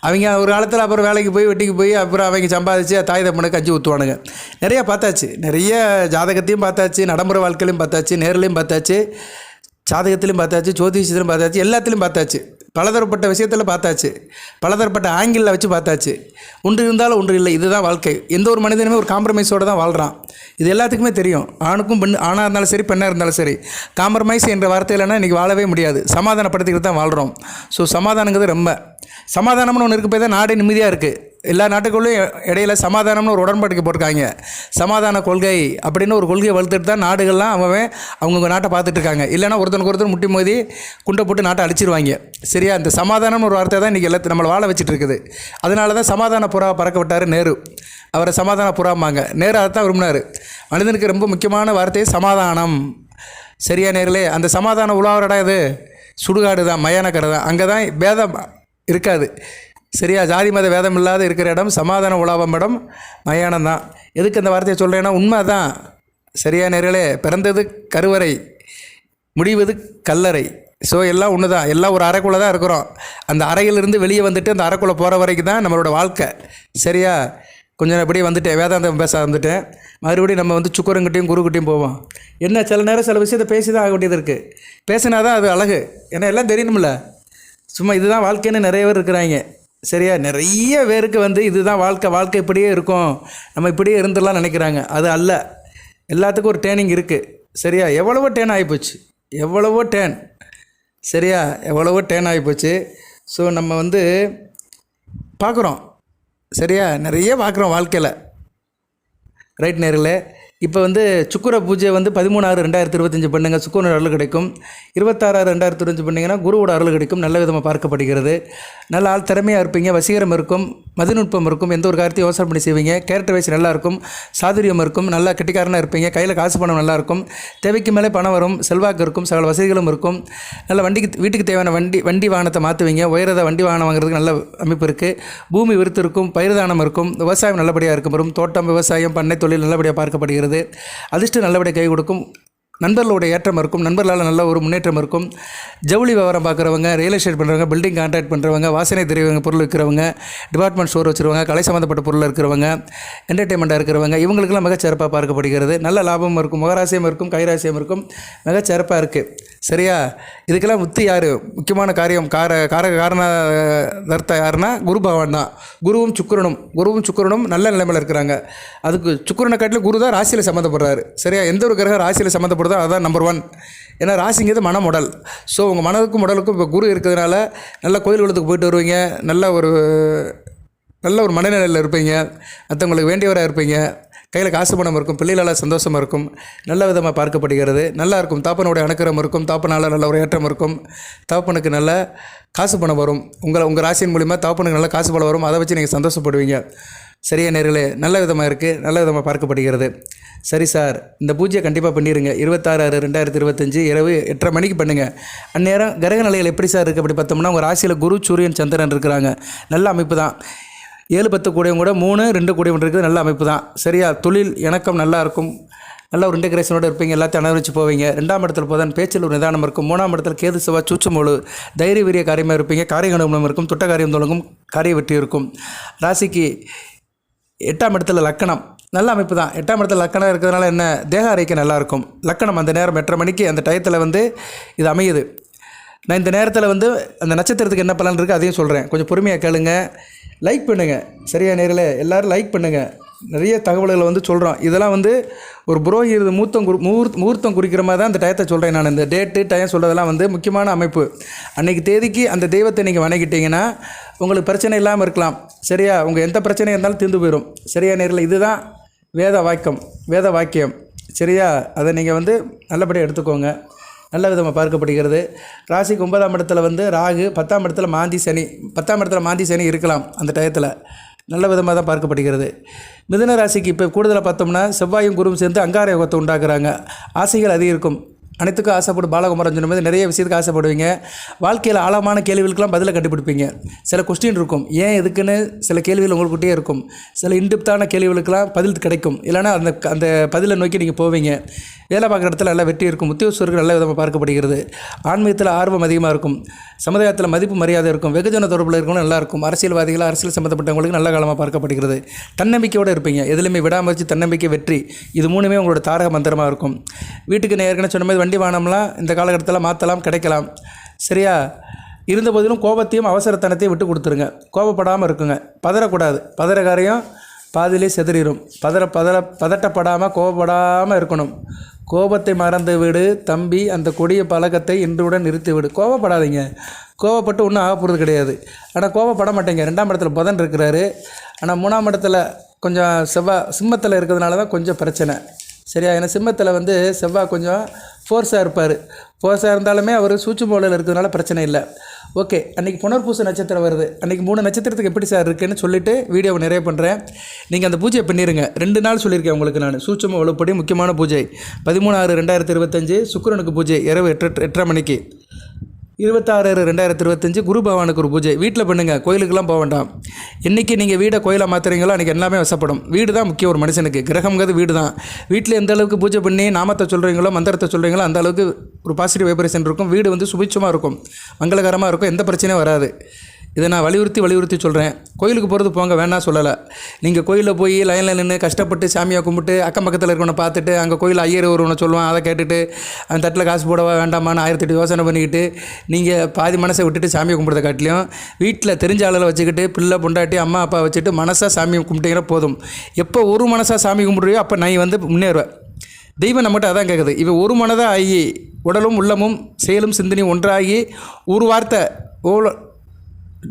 அவங்க ஒரு காலத்தில் அப்புறம் வேலைக்கு போய் வெட்டிக்கு போய் அப்புறம் அவங்க சம்பாதிச்சு தாய் தப்பனுக்கு அஞ்சு ஊற்றுவானுங்க நிறையா பார்த்தாச்சு. நிறைய ஜாதகத்தையும் பார்த்தாச்சு நடைமுறை வாழ்க்கையிலையும் பார்த்தாச்சு நேர்லையும் பார்த்தாச்சு ஜாதகத்திலையும் பார்த்தாச்சு ஜோதிஷத்திலையும் பார்த்தாச்சு எல்லாத்துலேயும் பார்த்தாச்சு. பலதரப்பட்ட விஷயத்தில் பார்த்தாச்சு. பலதரப்பட்ட ஆங்கிளில் வச்சு பார்த்தாச்சு. ஒன்று இருந்தாலும் ஒன்று இல்லை. இதுதான் வாழ்க்கை. எந்த ஒரு மனிதனுமே ஒரு காம்ப்ரமைஸோடு தான் வாழ்கிறான் இது எல்லாத்துக்குமே தெரியும். ஆணுக்கும் பெண் ஆணாக இருந்தாலும் சரி பெண்ணாக இருந்தாலும் சரி. காம்ப்ரமைஸ் என்ற வார்த்தையில்னா இன்றைக்கி வாழவே முடியாது. சமாதானப்படுத்திக்கிட்டு தான் வாழ்கிறோம் ஸோ சமாதானங்கிறது ரொம்ப. சமாதானம்னு ஒன்று இருக்க போய் தான் நாடே நிம்மதியாக இருக்குது எல்லா நாட்டுக்குள்ளேயும் இடையில சமாதானம்னு ஒரு உடன்பாட்டுக்கு போட்டிருக்காங்க. சமாதான கொள்கை அப்படின்னு ஒரு கொள்கையை வளர்த்துட்டு தான் நாடுகள்லாம் அவன் அவங்கவுங்க நாட்டை பார்த்துட்டு இருக்காங்க இல்லைன்னா ஒருத்தனுக்கு ஒருத்தர் முட்டி மோதி குண்டை போட்டு நாட்டை அழிச்சிருவாங்க. சரியா? இந்த சமாதானம்னு ஒரு வார்த்தை தான் இன்றைக்கி எல்லாத்தையும் நம்மளை வாழ வச்சுட்டு இருக்குது அதனால தான் சமாதான புறா பறக்க விட்டார் நேரு. அவரை சமாதான புறாம்பாங்க. நேரு அதை தான் விரும்பினார். மனிதனுக்கு ரொம்ப முக்கியமான வார்த்தையே சமாதானம். சரியா நேர்களே? அந்த சமாதான உலாவரடா இது. சுடுகாடு தான் மயானக்கரை தான். அங்கே தான் பேதம் இருக்காது. சரியா? ஜாதி மத வேதம் இல்லாத இருக்கிற இடம் சமாதான உலாவம் இடம் மயானம் தான். எதுக்கு அந்த வார்த்தையை சொல்கிறேன்னா உண்மை தான். சரியா நேர்களே? பிறந்தது கருவறை முடிவது கல்லறை. ஸோ எல்லாம் ஒன்று தான். எல்லாம் ஒரு அறைக்குள்ளே தான் இருக்கிறோம். அந்த அறையிலிருந்து வெளியே வந்துட்டு அந்த அறைக்குள்ளே போகிற வரைக்கும் தான் நம்மளோட வாழ்க்கை. சரியா? கொஞ்சம் அப்படியே வந்துட்டேன். வேதாந்தம் பேச வந்துட்டேன் மறுபடியும் நம்ம வந்து சுக்கரங்கிட்டையும் குருக்கிட்டையும் போவோம். என்ன? சில நேரம் சில விஷயத்தை பேசி தான் ஆக வேண்டியது இருக்குது பேசினா தான் அது அழகு. ஏன்னா எல்லாம் தெரியணும்ல. சும்மா இதுதான் வாழ்க்கைன்னு நிறைய பேர் இருக்கிறாங்க. சரியா? நிறைய பேருக்கு வந்து இதுதான் வாழ்க்கை. வாழ்க்கை இப்படியே இருக்கும். நம்ம இப்படியே இருந்துடலாம் நினைக்கிறாங்க. அது அல்ல. எல்லாத்துக்கும் ஒரு டேர்னிங் இருக்குது சரியா? எவ்வளவோ டேன் ஆகிப்போச்சு எவ்வளவோ டேன் சரியா? எவ்வளவோ டேன் ஆகிப்போச்சு ஸோ நம்ம வந்து பார்க்குறோம். சரியா? நிறைய பார்க்குறோம் வாழ்க்கையில். ரைட் நேரில். இப்போ வந்து சுக்குர பூஜை வந்து பதிமூணாறு ரெண்டாயிரத்தி இருபத்தஞ்சி பண்ணுங்க சுக்குரன் அருள் கிடைக்கும். இருபத்தாறு ரெண்டாயிரத்தி இருபத்தஞ்சி பண்ணிங்கன்னா குருவோட அருள் கிடைக்கும் நல்ல விதமாக பார்க்கப்படுகிறது. நல்ல ஆள் திறமையாக இருப்பீங்க வசீகரம் இருக்கும். மதிநுட்பம் இருக்கும் எந்த ஒரு காரியத்தையும் யோசனை பண்ணி செய்வீங்க. கேரக்டர் வைஸ் நல்லா இருக்கும். சாதுரியம் இருக்கும். நல்லா கெட்டிக்காரனாக இருப்பீங்க. கையில் காசு பணம் நல்லா இருக்கும். தேவைக்கு மேலே பணம் வரும். செல்வாக்கு இருக்கும். சகல வசதிகளும் இருக்கும். நல்ல வண்டிக்கு வீட்டுக்கு தேவையான வண்டி வண்டி வாகனத்தை மாற்றுவீங்க. உயரத வண்டி வாகனம் வாங்குறதுக்கு நல்ல அமைப்பு இருக்குது பூமி விருத்து இருக்கும். பயிர்தானம் இருக்கும். விவசாயம் நல்லபடியாக இருக்கும். வரும் தோட்டம் விவசாயம் பண்ணை தொழில் நல்லபடியாக பார்க்கப்படுகிறது. அதிர்ஷ்டம் நல்லபடியாக கை கொடுக்கும். நண்பர்களோட ஏற்றம் இருக்கும் நண்பர்களால் நல்ல ஒரு முன்னேற்றம் இருக்கும். ஜவுளி விவரம் பார்க்குறவங்க ரியல் எஸ்டேட் பண்ணுறவங்க பில்டிங் கான்ட்ராக்ட் பண்ணுறவங்க வாசனை தெரிவிங்க பொருள் விற்கிறவங்க டிபார்ட்மெண்ட் ஸ்டோர் வச்சுருவாங்க கலை சம்மந்தப்பட்ட பொருள் இருக்கிறவங்க என்டர்டெயின்மெண்ட்டாக இருக்கிறவங்க இவங்களுக்கெல்லாம் மிகச்சிறப்பாக பார்க்கப்படுகிறது. நல்ல லாபமும் இருக்கும் முகராசியம் இருக்கும் கைராசியம் இருக்கும். மிகச்சிறப்பாக இருக்குது சரியா? இதுக்கெல்லாம் முத்து யார்? முக்கியமான காரியம் கார கார காரண தர்த்தா யாருன்னா குரு பகவான் தான். குருவும் சுக்கிரனும் குருவும் சுக்கிரனும் நல்ல நிலைமையில் இருக்கிறாங்க. அதுக்கு சுக்கரனை காட்டிலும் குரு தான் ராசியில் சம்மந்தப்படுறாரு. சரியா? எந்த ஒரு கிரகம் ராசியில் சம்மந்தப்படுதோ அதுதான் நம்பர் ஒன் ஏன்னா ராசிங்கிறது மனம் உடல் ஸோ உங்கள் மனதுக்கும் உடலுக்கும் இப்போ குரு இருக்கிறதுனால நல்ல கோயில்களுக்கு போயிட்டு வருவீங்க. நல்ல ஒரு நல்ல ஒரு மனநிலையில் இருப்பீங்க. மற்றவங்களுக்கு வேண்டியவராக இருப்பீங்க. கையில் காசு பணம் இருக்கும். பிள்ளைகளால் சந்தோஷமாக இருக்கும். நல்ல விதமாக பார்க்கப்படுகிறது. நல்லா இருக்கும். தாப்பனுடைய அணுக்கரம் இருக்கும். தாப்பனால் நல்ல ஒரு ஏற்றம் இருக்கும். தாப்பனுக்கு நல்ல காசு பணம் வரும். உங்களை உங்கள் ராசியின் மூலிமா தாப்பனுக்கு நல்ல காசு பணம் வரும். அதை வச்சு நீங்கள் சந்தோஷப்படுவீங்க. சரியா நேர்களே நல்ல விதமாக இருக்குது நல்ல விதமாக பார்க்கப்படுகிறது. சரி சார் இந்த பூஜையை கண்டிப்பாக பண்ணிடுங்க இருபத்தாறு ஆறு ரெண்டாயிரத்தி இருபத்தஞ்சி இரவு எட்டரை மணிக்கு பண்ணுங்கள் அந்நேரம் கிரக நிலையில் எப்படி சார் இருக்குது அப்படி பார்த்தோம்னா உங்கள் ராசியில் குரு சூரியன் சந்திரன் இருக்கிறாங்க. நல்ல அமைப்பு தான். ஏழு பத்து கூடையும் கூட மூணு ரெண்டு கூடையும் இருக்குது. நல்ல அமைப்பு தான். சரியா தொழில் இணக்கம் நல்லா இருக்கும். நல்ல ஒரு இன்டகிரேஷனோடு இருப்பீங்க. எல்லாத்தையும் அனுபவிச்சு போவீங்க. ரெண்டாம் இடத்துல போதான் பேச்சில் ஒரு நிதானம் இருக்கும். மூணாம் இடத்துல கேது செவ்வாய் சூச்சமோடு தைரிய வீரிய காரியமாக இருப்பீங்க. காரிய அனுபவம் இருக்கும். துட்ட காரியம் தொடங்கும். காரிய வெற்றி இருக்கும். ராசிக்கு எட்டாம் இடத்துல லக்கணம். நல்ல அமைப்பு தான் எட்டாம் இடத்துல லக்கணம் இருக்கிறதுனால என்ன? தேக ஆரோக்கிய நல்லாயிருக்கும். லக்கணம் அந்த நேரம் எட்டரை மணிக்கு அந்த டயத்தில் வந்து இது அமையுது. நான் இந்த நேரத்தில் வந்து அந்த நட்சத்திரத்துக்கு என்ன பலன் இருக்குது அதையும் சொல்கிறேன் கொஞ்சம் பொறுமையாக கேளுங்க. லைக் பண்ணுங்கள் சரியா நேரில்? எல்லோரும் லைக் பண்ணுங்கள் நிறைய தகவல்களை வந்து சொல்கிறோம் இதெல்லாம் வந்து ஒரு புரோகித மூர்த்தம் குறி முகூர்த் முகூர்த்தம் குறிக்கிற மாதிரி தான் அந்த டயத்தை சொல்கிறேன் நான். இந்த டேட்டு டயம் சொல்கிறதெல்லாம் வந்து முக்கியமான அமைப்பு. அன்றைக்கி தேதிக்கு அந்த தெய்வத்தை நீங்கள் வணங்கிட்டீங்கன்னா உங்களுக்கு பிரச்சனை இல்லாமல் இருக்கலாம். சரியா? உங்கள் எந்த பிரச்சனையாக இருந்தாலும் தீர்ந்து போயிடும் சரியா நேரில் இதுதான் வேத வாக்கியம் வேத வாக்கியம். சரியா? அதை நீங்கள் வந்து நல்லபடியாக எடுத்துக்கோங்க. நல்ல விதமாக பார்க்கப்படுகிறது. ராசிக்கு ஒன்பதாம் இடத்துல வந்து ராகு பத்தாம் இடத்துல மாந்தி சனி பத்தாம் இடத்துல மாந்தி சனி இருக்கலாம் அந்த டயத்தில். நல்ல விதமாக தான் பார்க்கப்படுகிறது. மிதன ராசிக்கு இப்போ கூடுதலாக பார்த்தோம்னா செவ்வாயும் குருவும் சேர்ந்து அங்கார யோகத்தை உண்டாக்குறாங்க. ஆசைகள் அதிகரிக்கும். அனைத்துக்கும் ஆசைப்படும் பாலகுமாரன் சொன்னபோது நிறைய விஷயத்துக்கு ஆசைப்படுவீங்க. வாழ்க்கையில் ஆழமான கேள்விகளுக்கெல்லாம் பதிலை கண்டுபிடிப்பீங்க. சில கொஸ்டின் இருக்கும். ஏன் எதுக்குன்னு சில கேள்விகள் உங்களுக்கிட்டே இருக்கும். சில இன்டிப்தான கேள்விகளுக்கெல்லாம் பதில் கிடைக்கும். இல்லைனா அந்த அந்த பதிலை நோக்கி நீங்கள் போவீங்க. வேலை பார்க்குற இடத்துல நல்லா வெற்றி இருக்கும். உத்தியோகஸ்தருக்கு நல்ல விதமாக பார்க்கப்படுகிறது. ஆன்மீகத்தில் ஆர்வம் அதிகமாக இருக்கும். சமுதாயத்தில் மதிப்பு மரியாதை இருக்கும். வெகுஜன தொடர்பில் இருக்கணும் நல்லா இருக்கும். அரசியல்வாதிகள் அரசியல் சம்மந்தப்பட்டவங்களுக்கு நல்ல காலமாக பார்க்கப்படுகிறது. தன்னம்பிக்கையோடு இருப்பீங்க. எதுலையுமே விடாமச்சு தன்னம்பிக்கை வெற்றி. இது மூணுமே உங்களோட தாரக மந்திரமாக இருக்கும். வீட்டுக்கு நான் சொன்ன மாதிரி வண்டி வாகனம்லாம் இந்த காலகட்டத்தில் மாற்றலாம் கிடைக்கலாம். சரியா? இருந்த போதிலும் கோபத்தையும் அவசரத்தனத்தையும் விட்டு கொடுத்துருங்க. கோபப்படாமல் இருக்குங்க. பதறக்கூடாது. பதற காரியம் பாதியிலே செதறிடும் பதற பதற பதட்டப்படாமல் கோபப்படாமல் இருக்கணும். கோபத்தை மறந்து விடு தம்பி. அந்த கொடிய பழக்கத்தை இன்றுடன் நிறுத்தி விடு கோபப்படாதீங்க. கோவப்பட்டு ஒன்றும் ஆக போகிறது கிடையாது. ஆனால் கோவப்பட மாட்டேங்க. ரெண்டாம் இடத்துல புதன் இருக்கிறாரு. ஆனால் மூணாம் இடத்துல கொஞ்சம் செவ்வாய் சிம்மத்தில் இருக்கிறதுனால தான் கொஞ்சம் பிரச்சனை. சரியா? ஏன்னா சிம்மத்தில் வந்து செவ்வாய் கொஞ்சம் ஃபோர்ஸாக இருப்பார். ஃபோர்ஸாக இருந்தாலுமே அவர் சூச்சு மூலையில் இருக்கிறதுனால பிரச்சனை இல்லை. ஓகே அன்றைக்கி புனர்பூச நட்சத்திரம் வருது. அன்றைக்கி மூணு நட்சத்திரத்துக்கு எப்படி சார் இருக்குன்னு சொல்லிவிட்டு வீடியோவை நிறைய பண்ணுறேன் நீங்கள் அந்த பூஜையை பண்ணிடுங்க ரெண்டு நாள் சொல்லியிருக்கேன் உங்களுக்கு நான். சூட்சம வலுப்படி முக்கியமான பூஜை. பதிமூணு ஆறு ரெண்டாயிரத்தி இருபத்தஞ்சு சுக்கிரனுக்கு பூஜை இரவு எட்டு எட்டரை மணிக்கு. இருபத்தாறு ரெண்டாயிரத்தி இருபத்தஞ்சு குரு பகவானுக்கு ஒரு பூஜை. வீட்டில் பண்ணுங்கள் கோயிலுக்கெல்லாம் போக வேண்டாம். என்றைக்கு நீங்கள் வீடை கோயிலாக மாற்றுறீங்களோ அன்றைக்கி எல்லாமே வசப்படும். வீடு தான் முக்கியம் ஒரு மனுஷனுக்கு. கிரகங்கிறது வீடு தான். வீட்டில் எந்த அளவுக்கு பூஜை பண்ணி நாமத்தை சொல்கிறீங்களோ மந்திரத்தை சொல்கிறீங்களோ அந்த அளவுக்கு ஒரு பாசிட்டிவ் வைப்ரேஷன் இருக்கும். வீடு வந்து சுபிட்சமாக இருக்கும். மங்களகரமாக இருக்கும். எந்த பிரச்சனையும் வராது. இதை நான் வலியுறுத்தி வலியுறுத்தி சொல்கிறேன் கோயிலுக்கு போகிறது போங்க வேணாம் சொல்லலை. நீங்கள் கோயிலில் போய் லைனில் நின்று கஷ்டப்பட்டு சாமியை கும்பிட்டு அக்கம் பக்கத்தில் இருக்கவனை பார்த்துட்டு அங்கே கோயில் ஐயர் ஒருவனை சொல்லுவான் அதை கேட்டுட்டு அந்த தட்டில் காசு போடவா வேண்டாமான்னு ஆயிரத்தெட்டு யோசனை பண்ணிக்கிட்டு நீங்கள் பாதி மனசை விட்டுட்டு சாமியை கும்பிட்றத காட்டிலையும் வீட்டில் தெரிஞ்ச ஆளுகளை வச்சுக்கிட்டு பிள்ளை பொண்டாட்டி அம்மா அப்பா வச்சுட்டு மனசாக சாமியை கும்பிட்டீங்கன்னா போதும். எப்போ ஒரு மனசாக சாமி கும்பிட்றியோ அப்போ நான் வந்து முன்னேறுவேன். தெய்வம் நம்மகிட்ட அதான் கேட்குது இவன் ஒரு மனதாக ஆகி உடலும் உள்ளமும் செயலும் சிந்தனையும் ஒன்றாகி ஒரு வார்த்தை ஓலோ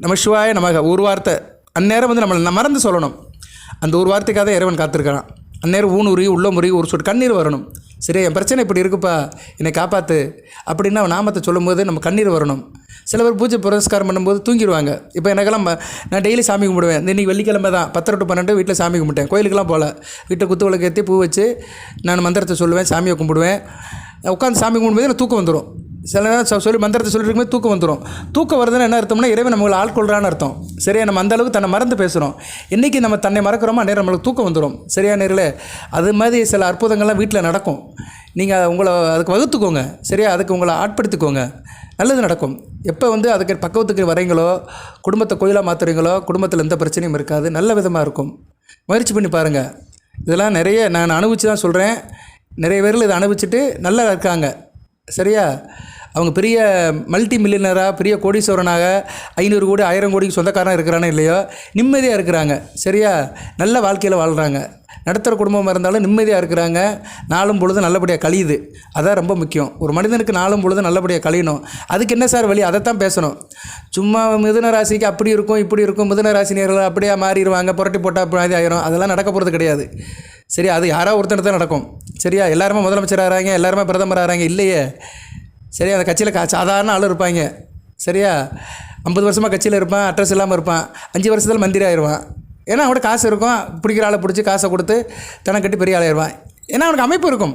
நமசிவாய நமக ஒரு வார்த்தை. அந்நேரம் வந்து நம்மளை நான் மறந்து சொல்லணும். அந்த ஒரு வார்த்தைக்காக தான் இறைவன் காத்திருக்கிறான் அந்நேரம் ஊன் உருகி உள்ள முறி ஒரு சொட்டு கண்ணீர் வரணும். சரி என் பிரச்சனை இப்படி இருக்குப்பா என்னை காப்பாற்று அப்படின்னா அவன் நாமத்தை சொல்லும்போது நம்ம கண்ணீர் வரணும். சில பேர் பூஜை புரஸ்காரம் பண்ணும்போது தூங்கிடுவாங்க. இப்போ எனக்கெல்லாம் நான் டெய்லி சாமி கும்பிடுவேன். இன்றைக்கி இன்னைக்கு வெள்ளிக்கிழமை தான். பத்தரை டு பன்னெண்டு வீட்டில் சாமி கும்பிட்டேன். கோயிலுக்கெல்லாம் போகல வீட்டை குத்து விளக்கு ஏற்றி பூ வச்சு நான் மந்திரத்தை சொல்லுவேன் சாமியை கும்பிடுவேன். உட்காந்து சாமி கும்பிடும்போது எனக்கு தூக்கம் வந்துடும் சில நேரம் சொல்லி மந்திரத்தை சொல்லிட்டு இருக்கும்போது தூக்கம் வந்துடும் தூக்கம் வருதுன்னு என்ன அர்த்தம்னா இறைவன் நம்மளை ஆட்கொள்கிறான்னு அர்த்தம். சரியா? நம்ம அந்த அளவுக்கு தன்னை மறந்து பேசுகிறோம் இன்றைக்கி நம்ம தன்னை மறக்கிறோமோ நேரம் நம்மளுக்கு தூக்கம் வந்துடும் சரியா நேரில் அது மாதிரி சில அற்புதங்கள்லாம் வீட்டில் நடக்கும். நீங்கள் உங்களை அதுக்கு வகுத்துக்கோங்க. சரியா? அதுக்கு உங்களை ஆட்படுத்திக்கோங்க. நல்லது நடக்கும். எப்போ வந்து அதுக்கு பக்குவத்துக்கு வரீங்களோ குடும்பத்தை கோயிலாக மாற்றுறீங்களோ குடும்பத்தில் எந்த பிரச்சனையும் இருக்காது. நல்ல விதமாக இருக்கும். முயற்சி பண்ணி பாருங்கள் இதெல்லாம் நிறைய நான் அனுபவிச்சு தான் சொல்கிறேன் நிறைய பேரில் இதை அனுபவிச்சுட்டு நல்லா இருக்காங்க. சரியா? அவங்க பெரிய மல்டி மில்லியனராக பெரிய கோடீஸ்வரனாக ஐநூறு கோடி ஆயிரம் கோடிக்கு சொந்தக்காரனாக இருக்கிறானே இல்லையோ நிம்மதியாக இருக்கிறாங்க. சரியா? நல்ல வாழ்க்கையில் வாழ்கிறாங்க நடுத்தர குடும்பமாக இருந்தாலும் நிம்மதியாக இருக்கிறாங்க. நாளும் பொழுது நல்லபடியாக கழியுது. அதான் ரொம்ப முக்கியம். ஒரு மனிதனுக்கு நாளும் பொழுது நல்லபடியாக கழியணும். அதுக்கு என்ன சார் வழி? அதைத்தான் பேசணும். சும்மா மிதுன ராசிக்கு அப்படி இருக்கும் இப்படி இருக்கும் மிதுன ராசினியர்கள் அப்படியே மாறிடுவாங்க புரட்டி போட்டால் அப்படி ஆயிரும். அதெல்லாம் நடக்க போகிறது கிடையாது. சரி அது யாரோ ஒருத்தர் தான் நடக்கும். சரியா? எல்லாருமே முதலமைச்சர் ஆகிறாங்க எல்லாருமே பிரதமர் ஆகிறாங்க இல்லையே. சரியா? அந்த கட்சியில் கா சாதாரண ஆள் இருப்பாங்க. சரியா? ஐம்பது வருஷமாக கட்சியில் இருப்பான் அட்ரஸ் இல்லாமல் இருப்பான். அஞ்சு வருஷத்தில் மந்திரி ஆயிடுவான். ஏன்னா அவனோட காசு இருக்கும். பிடிக்கிற ஆளை பிடிச்சி காசை கொடுத்து தனம் கட்டி பெரிய ஆளாயிடுவான். ஏன்னா அவனுக்கு அமைப்பு இருக்கும்.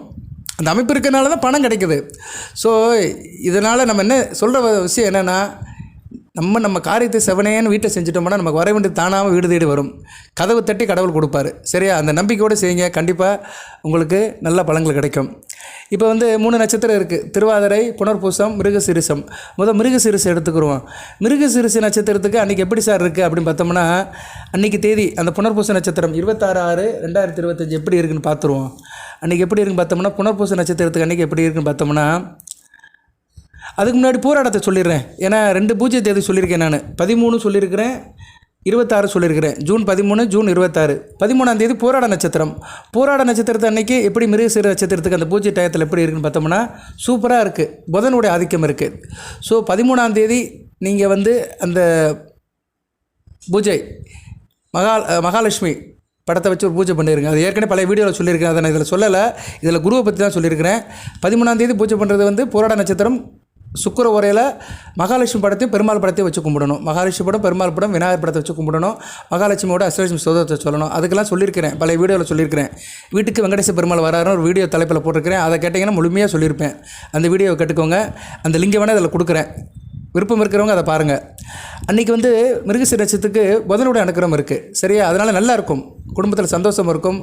அந்த அமைப்பு இருக்கிறனால தான் பணம் கிடைக்குது. ஸோ இதனால் நம்ம என்ன சொல்கிற விஷயம் என்னென்னா நம்ம நம்ம காரியத்தை செவனேன்னு வீட்டை செஞ்சுட்டோம்னா நமக்கு வர வேண்டியது தானாக வீடு தேடி வரும். கதவு தட்டி கடவுள் கொடுப்பாரு. சரியா? அந்த நம்பிக்கையோடு செய்யுங்க. கண்டிப்பாக உங்களுக்கு நல்ல பலங்கள் கிடைக்கும். இப்போ வந்து மூணு நட்சத்திரம் இருக்குது திருவாதிரை புனர்பூசம் மிருகசிரிசம். முதல் மிருகசிரிசம் எடுத்துக்கிருவோம். மிருகசிரிசு நட்சத்திரத்துக்கு அன்றைக்கி எப்படி சார் இருக்குது அப்படின்னு பார்த்தோம்னா அன்றைக்கி தேதி அந்த புனர்பூச நட்சத்திரம் இருபத்தாறு ஆறு ரெண்டாயிரத்தி இருபத்தஞ்சி எப்படி இருக்குன்னு பார்த்துருவோம். அன்றைக்கி எப்படி இருக்குன்னு பார்த்தோம்னா புனர்பூச நட்சத்திரத்துக்கு அன்றைக்கி எப்படி இருக்குன்னு பார்த்தோம்னா அதுக்கு முன்னாடி போராட்டத்தை சொல்லிடுறேன். ஏன்னா ரெண்டு பூஜ்ய தேதி சொல்லியிருக்கேன் நான். பதிமூணு சொல்லியிருக்கிறேன் இருபத்தாறு சொல்லியிருக்கிறேன். ஜூன் பதிமூணு ஜூன் இருபத்தாறு. பதிமூணாம் தேதி போராட நட்சத்திரம். போராட நட்சத்திரத்தை அன்னைக்கு எப்படி மிருகசீர நட்சத்திரத்துக்கு அந்த பூஜை டயத்தில் எப்படி இருக்குன்னு பார்த்தோம்னா சூப்பராக இருக்குது புதனுடைய ஆதிக்கம் இருக்குது ஸோ பதிமூணாம் தேதி நீங்கள் வந்து அந்த பூஜை மகா மகாலட்சுமி படத்தை வச்சு ஒரு பூஜை பண்ணிடுங்க அது ஏற்கனவே பழைய வீடியோவில் சொல்லியிருக்கேன் அதை நான் இதில் சொல்லலை. இதில் குருவை பற்றி தான் சொல்லியிருக்கிறேன். பதிமூணாம் தேதி பூஜை பண்ணுறது வந்து போராட நட்சத்திரம். சுக்கிர உரையில் மகாலட்சுமி படத்தையும் பெருமாள் படத்தையும் வச்சு கும்பிடணும். மகாலட்சுமி படம் பெருமாள் படம் விநாயகர் படத்தை வச்சு கும்பிடணும். மகாலட்சுமியோட அஷ்டலட்சுமி சோதரத்தை சொல்லணும். அதுக்கெல்லாம் சொல்லியிருக்கிறேன். பழைய வீடியோவில் சொல்லியிருக்கிறேன். வீட்டுக்கு வெங்கடேச பெருமாள் வராருன்னு ஒரு வீடியோ தலைப்பில் போட்டிருக்கிறேன். அதை கேட்டிங்கன்னா முழுமையாக சொல்லியிருப்பேன். அந்த வீடியோவை கேட்டுக்கோங்க. அந்த லிங்கை வேணால் அதில் கொடுக்குறேன். விருப்பம் இருக்கிறவங்க அதை பாருங்கள் அன்றைக்கி வந்து மிருகசீர புதனுடைய அனுக்கிரம் இருக்குது சரியா? அதனால் நல்லா இருக்கும். குடும்பத்தில் சந்தோஷம் இருக்கும்.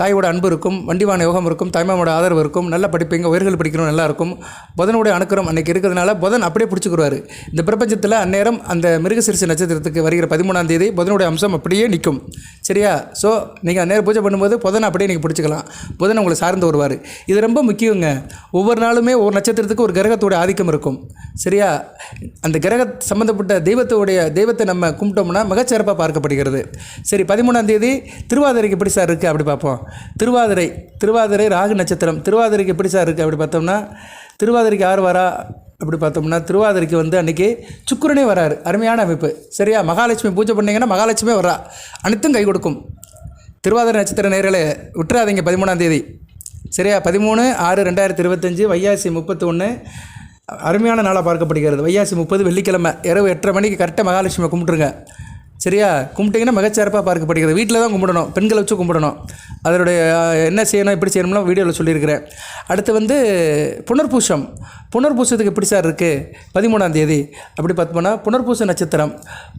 தாயோட அன்பு இருக்கும் வண்டிவான யோகம் இருக்கும் தாய்மாவோட ஆதரவு இருக்கும் நல்ல படிப்பீங்க உயர்கள் படிக்கணும் நல்லா இருக்கும். புதனுடைய அனுக்கிரம் அன்றைக்கி இருக்கிறதுனால புதன் அப்படியே பிடிச்சிக்கிடுவார் இந்த பிரபஞ்சத்தில் அந்நேரம் அந்த மிருகசிரிசி நட்சத்திரத்துக்கு வருகிற பதிமூணாம் தேதி புதனுடைய அம்சம் அப்படியே நிற்கும் சரியா? ஸோ நீங்கள் அந்நேரம் பூஜை பண்ணும்போது புதனை அப்படியே நீங்கள் பிடிச்சிக்கலாம். புதன் உங்களை சார்ந்து வருவார். இது ரொம்ப முக்கியங்க. ஒவ்வொரு நாளுமே ஒரு நட்சத்திரத்துக்கு ஒரு கிரகத்தோட ஆதிக்கம் இருக்கும். சரியா? அந்த கிரக சம்மந்தப்பட்ட தெய்வத்தோடைய தெய்வத்தை நம்ம கும்பிட்டோம்னா மிகச்சிறப்பாக பார்க்கப்படுகிறது. சரி பதிமூணாம் தேதி திருவாதிரைக்கு எப்படி சார் இருக்குது அப்படி பார்ப்போம். திருவாதிரை திருவாதிரை ராகு நட்சத்திரம். திருவாதிரைக்கு எப்படி சார் இருக்குது அப்படி பார்த்தோம்னா திருவாதிரைக்கு யார் வரா அப்படி பார்த்தோம்னா திருவாதிரைக்கு வந்து அன்றைக்கி சுக்கிரனே வராரு. அருமையான அமைப்பு. சரியா? மகாலட்சுமி பூஜை பண்ணிங்கன்னா மகாலட்சுமி வரா அனைத்தும் கை கொடுக்கும். திருவாதிரை நட்சத்திர நேரில் விட்டுறாதீங்க பதிமூணாம் தேதி. சரியா? பதிமூணு ஆறு ரெண்டாயிரத்தி இருபத்தஞ்சி வைகாசி முப்பத்தி ஒன்று அருமையான நாளாக பார்க்கப்படுகிறது. வையாசி முப்பது வெள்ளிக்கிழமை இரவு எட்டரை மணிக்கு கரெக்டாக மகாலட்சுமி கும்பிட்ருங்க சரியா? கும்பிட்டிங்கன்னா மிகச்சிறப்பாக பார்க்கப்படுகிறது வீட்டில் தான் கும்பிடணும். பெண்களை வச்சு கும்பிடணும். அதனுடைய என்ன செய்யணும் எப்படி செய்யணும்லாம் வீடியோவில் சொல்லியிருக்கிறேன். அடுத்து வந்து புனர்பூசம். புனர்பூசத்துக்கு எப்படி சார் இருக்குது பதிமூணாம் தேதி. அப்படி பார்த்தோம்னா புனர்பூச நட்சத்திரம்.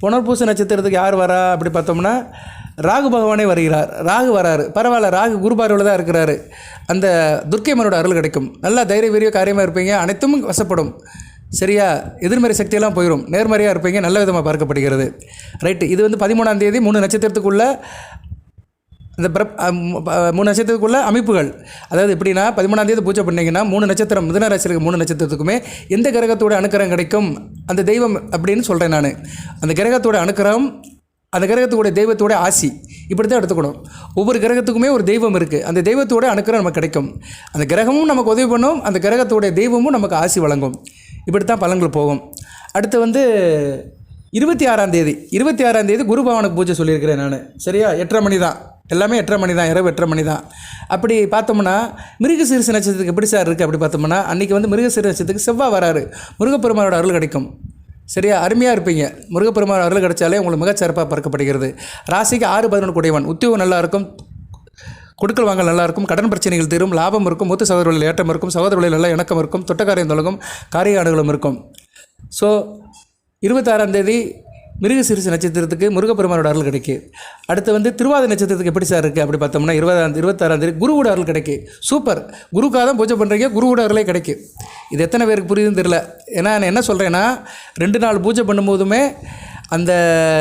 புனர்பூச நட்சத்திரத்துக்கு யார் வரா? அப்படி பார்த்தோம்னா ராகு பகவானே வருகிறார். ராகு வராரு. பரவாயில்ல ராகு குருபார்வையில் தான் இருக்கிறாரு. அந்த துர்க்கைமனோட அருள் கிடைக்கும். நல்லா தைரிய வீரிய காரியமாக இருப்பீங்க. அனைத்தும் வசப்படும். சரியா? எதிர்மறை சக்தியெல்லாம் போயிடும் நேர்மறையாக இருப்பீங்க நல்ல விதமாக பார்க்கப்படுகிறது. ரைட்டு இது வந்து பதிமூணாம் தேதி மூணு நட்சத்திரத்துக்குள்ள இந்த பிரப் மூணு நட்சத்திரத்துக்குள்ள அமைப்புகள். அதாவது எப்படின்னா பதிமூணாம் தேதி பூஜை பண்ணிங்கன்னா மூணு நட்சத்திரம் மிதன ராசியில் இருக்க மூணு நட்சத்திரத்துக்குமே எந்த கிரகத்தோட அனுக்கிரகம் கிடைக்கும்? அந்த தெய்வம் அப்படின்னு சொல்கிறேன் நான். அந்த கிரகத்தோட அனுக்கிரகம் அந்த கிரகத்துக்குடைய தெய்வத்தோட ஆசி. இப்படி தான் எடுத்துக்கணும். ஒவ்வொரு கிரகத்துக்குமே ஒரு தெய்வம் இருக்குது அந்த தெய்வத்தோட அனுக்கிரகம் நமக்கு கிடைக்கும். அந்த கிரகமும் நமக்கு உதவி பண்ணும். அந்த கிரகத்தோடைய தெய்வமும் நமக்கு ஆசி வழங்கும். இப்படி தான் பலன்கள் போகும். அடுத்து வந்து இருபத்தி ஆறாம் தேதி. இருபத்தி ஆறாம் தேதி குரு பகவானுக்கு பூஜை சொல்லியிருக்கிறேன் நான். சரியா? எட்டரை மணி தான். எல்லாமே எட்டரை மணி தான். இரவு எட்டரை மணி தான். அப்படி பார்த்தோம்னா மிருகசீரிசு நட்சத்திரத்துக்கு எப்படி சார் இருக்குது அப்படி பார்த்தோம்னா அன்றைக்கி வந்து மிருகசீர நட்சத்திரத்துக்கு செவ்வாய் வராரு. முருகப்பெருமானோட அருள் கிடைக்கும். சரியா? அருமையாக இருப்பீங்க. முருகப்பெருமான் அருள் கிடைச்சாலே உங்களுக்கு மிகச்சிறப்பாக பார்க்கப்படுகிறது ராசிக்கு ஆறு பதினொன்று கூடியவன். உத்தியோகம் நல்லாயிருக்கும் கொடுக்கல் வாங்கல் நல்லா இருக்கும். கடன் பிரச்சனைகள் தீரும். லாபம் இருக்கும். மூத்த சகோதரர்களில் ஏற்றம் இருக்கும். சகோதரர்களில் நல்ல இணக்கம் இருக்கும். தொட்டக்காரியம் தொலகும் காரிய ஆடுகளும் இருக்கும். ஸோ இருபத்தாறாம் தேதி மிருக நட்சத்திரத்துக்கு முருகப்பெருமானோட அருள் கிடைக்கு. அடுத்து வந்து திருவாத நட்சத்திரத்துக்கு எப்படி சார் இருக்குது அப்படி பார்த்தோம்னா இருபதாம் இருபத்தாறாம் தேதி குருவோட அருள் கிடைக்கு. சூப்பர் குருக்காக தான் பூஜை பண்ணுறீங்க குருவோட அருளே கிடைக்கு. இது எத்தனை பேருக்கு புரியுதுன்னு தெரில ஏன்னா நான் என்ன சொல்கிறேன்னா ரெண்டு நாள் பூஜை பண்ணும்போதுமே அந்த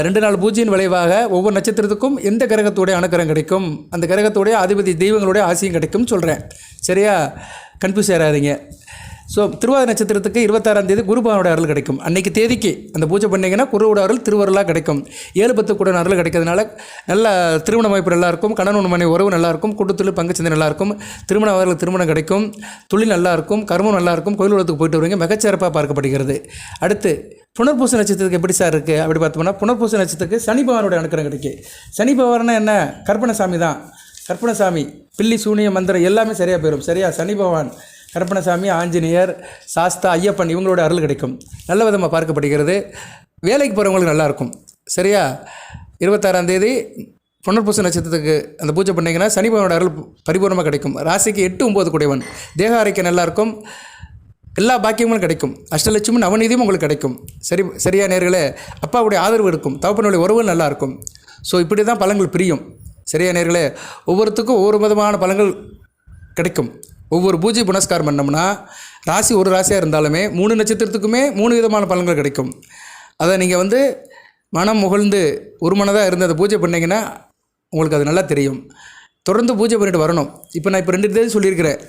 ரெண்டு நாள் பூஜையின் விளைவாக ஒவ்வொரு நட்சத்திரத்துக்கும் எந்த கிரகத்தோடைய அனுக்கிரகம் கிடைக்கும்? அந்த கிரகத்துடைய அதிபதி தெய்வங்களுடைய ஆசையும் கிடைக்கும்னு சொல்கிறேன் சரியா? கன்ஃபியூஸ் ஆகாதீங்க. ஸோ திருவாத நட்சத்திரத்துக்கு இருபத்தாறாம் தேதி குருபவனோட அருள் கிடைக்கும். அன்னைக்கு தேதிக்கு அந்த பூஜை பண்ணீங்கன்னா குருவோட அருள் திருவருளாக கிடைக்கும். ஏழு பத்து கூட அருள் கிடைக்கிறதுனால நல்ல திருமண வாய்ப்பு நல்லாயிருக்கும். கணவன் மனை உறவு நல்லாயிருக்கும். இருக்கும் பங்குச்சந்தை நல்லாயிருக்கும். திருமண அவர்களுக்கு திருமணம் கிடைக்கும். துளி நல்லாயிருக்கும். கருமம் கர்மம் நல்லா கோயில் உலகத்துக்கு போயிட்டு வருவீங்க. மிகச்சிறப்பாக பார்க்கப்படுகிறது. அடுத்து புனர்பூச நட்சத்திரத்துக்கு எப்படி சார் இருக்குது அப்படி பார்த்தோம்னா புனர்பூச நட்சத்திரத்துக்கு சனி பகவானோட அனுக்கிரம் கிடைக்கும் சனி பகவான்னா என்ன? கற்பனசாமி தான். கற்பனசாமி பில்லி சூனிய மந்திரம் எல்லாமே சரியாக போயிடும் சரியா? சனி பகவான் கருப்பணசாமி ஆஞ்சநேயர் சாஸ்தா ஐயப்பன் இவங்களோட அருள் கிடைக்கும். நல்ல விதமாக பார்க்கப்படுகிறது. வேலைக்கு போகிறவங்களுக்கு நல்லாயிருக்கும் சரியா? இருபத்தாறாம் தேதி புனர்பூச நட்சத்திரத்துக்கு அந்த பூஜை பண்ணீங்கன்னா சனி பகவானோட அருள் பரிபூர்ணமாக கிடைக்கும். ராசிக்கு எட்டு ஒம்பது கூடியவன். தேக ஆரோக்கியம் நல்லாயிருக்கும் எல்லா பாக்கியங்களும் கிடைக்கும். அஷ்டலட்சுமி நவநீதியும் உங்களுக்கு கிடைக்கும். சரி சரியா நேர்களே? அப்பாவுடைய ஆதரவு இருக்கும். தகப்பனுடைய உறவு நல்லாயிருக்கும் ஸோ இப்படி தான் பழங்கள் பிரியும். சரியா நேர்களே? ஒவ்வொருத்துக்கும் ஒவ்வொரு விதமான பழங்கள் கிடைக்கும். ஒவ்வொரு பூஜை புனஸ்காரம் பண்ணோம்னா ராசி ஒரு ராசியாக இருந்தாலுமே மூணு நட்சத்திரத்துக்குமே மூணு விதமான பலன்கள் கிடைக்கும். அதை நீங்கள் வந்து மனம் முகழ்ந்து ஒரு மனதாக இருந்து அதை பூஜை பண்ணிங்கன்னா உங்களுக்கு அது நல்லா தெரியும். தொடர்ந்து பூஜை பண்ணிட்டு வரணும். இப்போ நான் இப்போ ரெண்டு தேதி சொல்லியிருக்கிறேன்.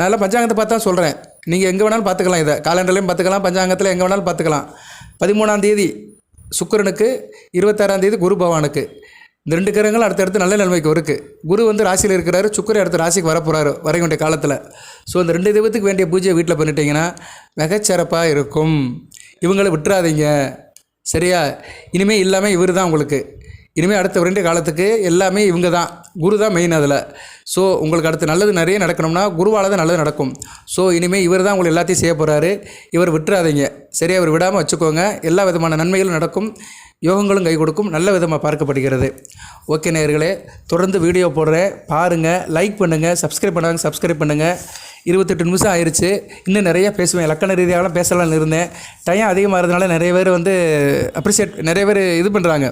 நல்லா பஞ்சாங்கத்தை பார்த்து தான் சொல்கிறேன் நீங்கள் எங்கே வேணாலும் பார்த்துக்கலாம் இதை. காலண்டர்லையும் பார்த்துக்கலாம் பஞ்சாங்கத்தில் எங்கே வேணாலும் பார்த்துக்கலாம். பதிமூணாம் தேதி சுக்கிரனுக்கு இருபத்தாறாம் தேதி குரு பவானுக்கு இந்த ரெண்டு கிரகங்கள் அடுத்தடுத்து நல்ல நிலைமைக்கு இருக்குது குரு வந்து ராசியில் இருக்கிறாரு சுக்கரை அடுத்த ராசிக்கு வரப்போகிறாரு வரைய வேண்டிய காலத்தில். ஸோ இந்த ரெண்டு தெய்வத்துக்கு வேண்டிய பூஜையை வீட்டில் பண்ணிட்டீங்கன்னா மிகச்சிறப்பாக இருக்கும். இவங்களை விட்டுறாதீங்க. சரியா? இனிமேல் இல்லாமல் இவர் தான் உங்களுக்கு. இனிமேல் அடுத்த ரெண்டு காலத்துக்கு எல்லாமே இவங்க தான். குரு தான் மெயின் அதில். ஸோ உங்களுக்கு அடுத்து நல்லது நிறைய நடக்கணும்னா குருவால் தான் நல்லது நடக்கும். ஸோ இனிமேல் இவர் தான் உங்களுக்கு எல்லாத்தையும் செய்ய போகிறாரு இவர் விட்டுறாதீங்க. சரியாக அவர் விடாமல் வச்சுக்கோங்க. எல்லா விதமான நன்மைகளும் நடக்கும். யோகங்களும் கை கொடுக்கும். நல்ல விதமாக பார்க்கப்படுகிறது. ஓகே நேர்களே தொடர்ந்து வீடியோ போடுறேன். பாருங்கள் லைக் பண்ணுங்கள் சப்ஸ்கிரைப் பண்ணுவாங்க சப்ஸ்கிரைப் பண்ணுங்கள் இருபத்தெட்டு நிமிஷம் ஆயிடுச்சு இன்னும் நிறைய பேசுவேன். லக்கண ரீதியாகலாம் பேசலாம்னு இருந்தேன். டைம் அதிகமாக இருந்தனால நிறைய பேர் வந்து அப்ரிஷியேட் நிறைய பேர் இது பண்ணுறாங்க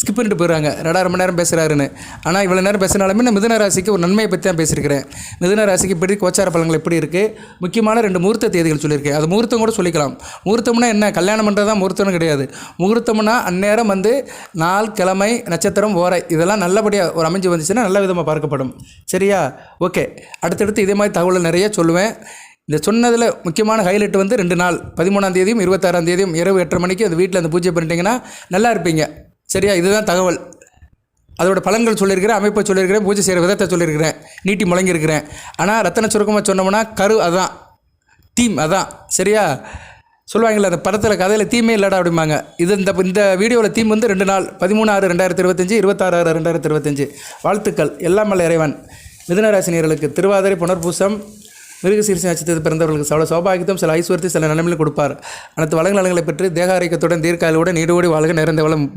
ஸ்கிப் பண்ணிட்டு போயிடுறாங்க. ரெண்டாயிரம் மணி நேரம் பேசுகிறாருன்னு ஆனால் இவ்வளோ நேரம் பேசினாலுமே நான் மிதுன ராசிக்கு ஒரு நன்மையை பற்றி தான் பேசியிருக்கிறேன். மிதுன ராசிக்கு இப்படி கோச்சார பலங்கள் எப்படி இருக்குது முக்கியமான ரெண்டு முகூர்த்த தேதிகள் சொல்லியிருக்கேன். அது முகூர்த்தம் கூட சொல்லிக்கலாம். முகூர்த்தம்னா என்ன? கல்யாணம் பண்ணுறது தான் முகூர்த்தம்னு கிடையாது. முகூர்த்தம்னா அந்நேரம் வந்து நாள் கிழமை நட்சத்திரம் ஓரை இதெல்லாம் நல்லபடியாக ஒரு அமைஞ்சு வந்துச்சுன்னா நல்ல விதமாக பார்க்கப்படும். சரியா? ஓகே. அடுத்தடுத்து இதே மாதிரி தகவல் நிறைய சொல்லுவேன். இந்த சொன்னதில் முக்கியமான ஹைலைட் வந்து ரெண்டு நாள் பதிமூணாம் தேதியும் இருபத்தாறாம் தேதியும் இரவு எட்டரை மணிக்கு அந்த வீட்டில் அந்த பூஜை பண்ணிட்டீங்கன்னா நல்லா இருப்பீங்க. சரியா? இதுதான் தகவல். அதோட பலன்கள் சொல்லியிருக்கிறேன் அமைப்பை சொல்லியிருக்கிறேன் பூஜை செய்கிற விதத்தை சொல்லியிருக்கிறேன். நீட்டி முழங்கியிருக்கிறேன். ஆனால் ரத்தன சுருக்கமாக சொன்னோம்னா கரு அதான். தீம் அதான். சரியா? சொல்லுவாங்கள்ல அந்த படத்தில் கதையில் தீமே இல்லடா அப்படிம்பாங்க. இது இந்த இந்த வீடியோவில் தீம் வந்து ரெண்டு நாள் பதிமூணு ஆறு ரெண்டாயிரத்தி இருபத்தஞ்சி இருபத்தாறு ஆறு ரெண்டாயிரத்தி இருபத்தஞ்சி. வாழ்த்துக்கள். எல்லாம் மல்ல இறைவன். மிதுனராசினியர்களுக்கு திருவாதிரை புனர்பூசம் மிருகசீரிச நட்சத்திரத்தில் பிறந்தவர்களுக்கு சில சௌபாகியத்தும் சில ஐஸ்வர்த்தி சில நிலைமையிலும் கொடுப்பார். அனைத்து வளங்கள் நலங்களை பெற்று தேக ஆரோக்கியத்துடன் தீர்க்காயுடன் நீடோடி வாழ்க நிறைந்த வளம்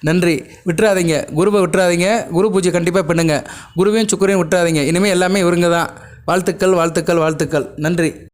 நன்றி. விட்டுறாதீங்க. குருவை விட்டுறாதீங்க. குரு பூஜை கண்டிப்பாக பண்ணுங்கள் குருவையும் சுக்கரையும் விட்டுறாதீங்க. இனிமேல் எல்லாமே இவருங்க தான். வாழ்த்துக்கள் வாழ்த்துக்கள் வாழ்த்துக்கள். நன்றி.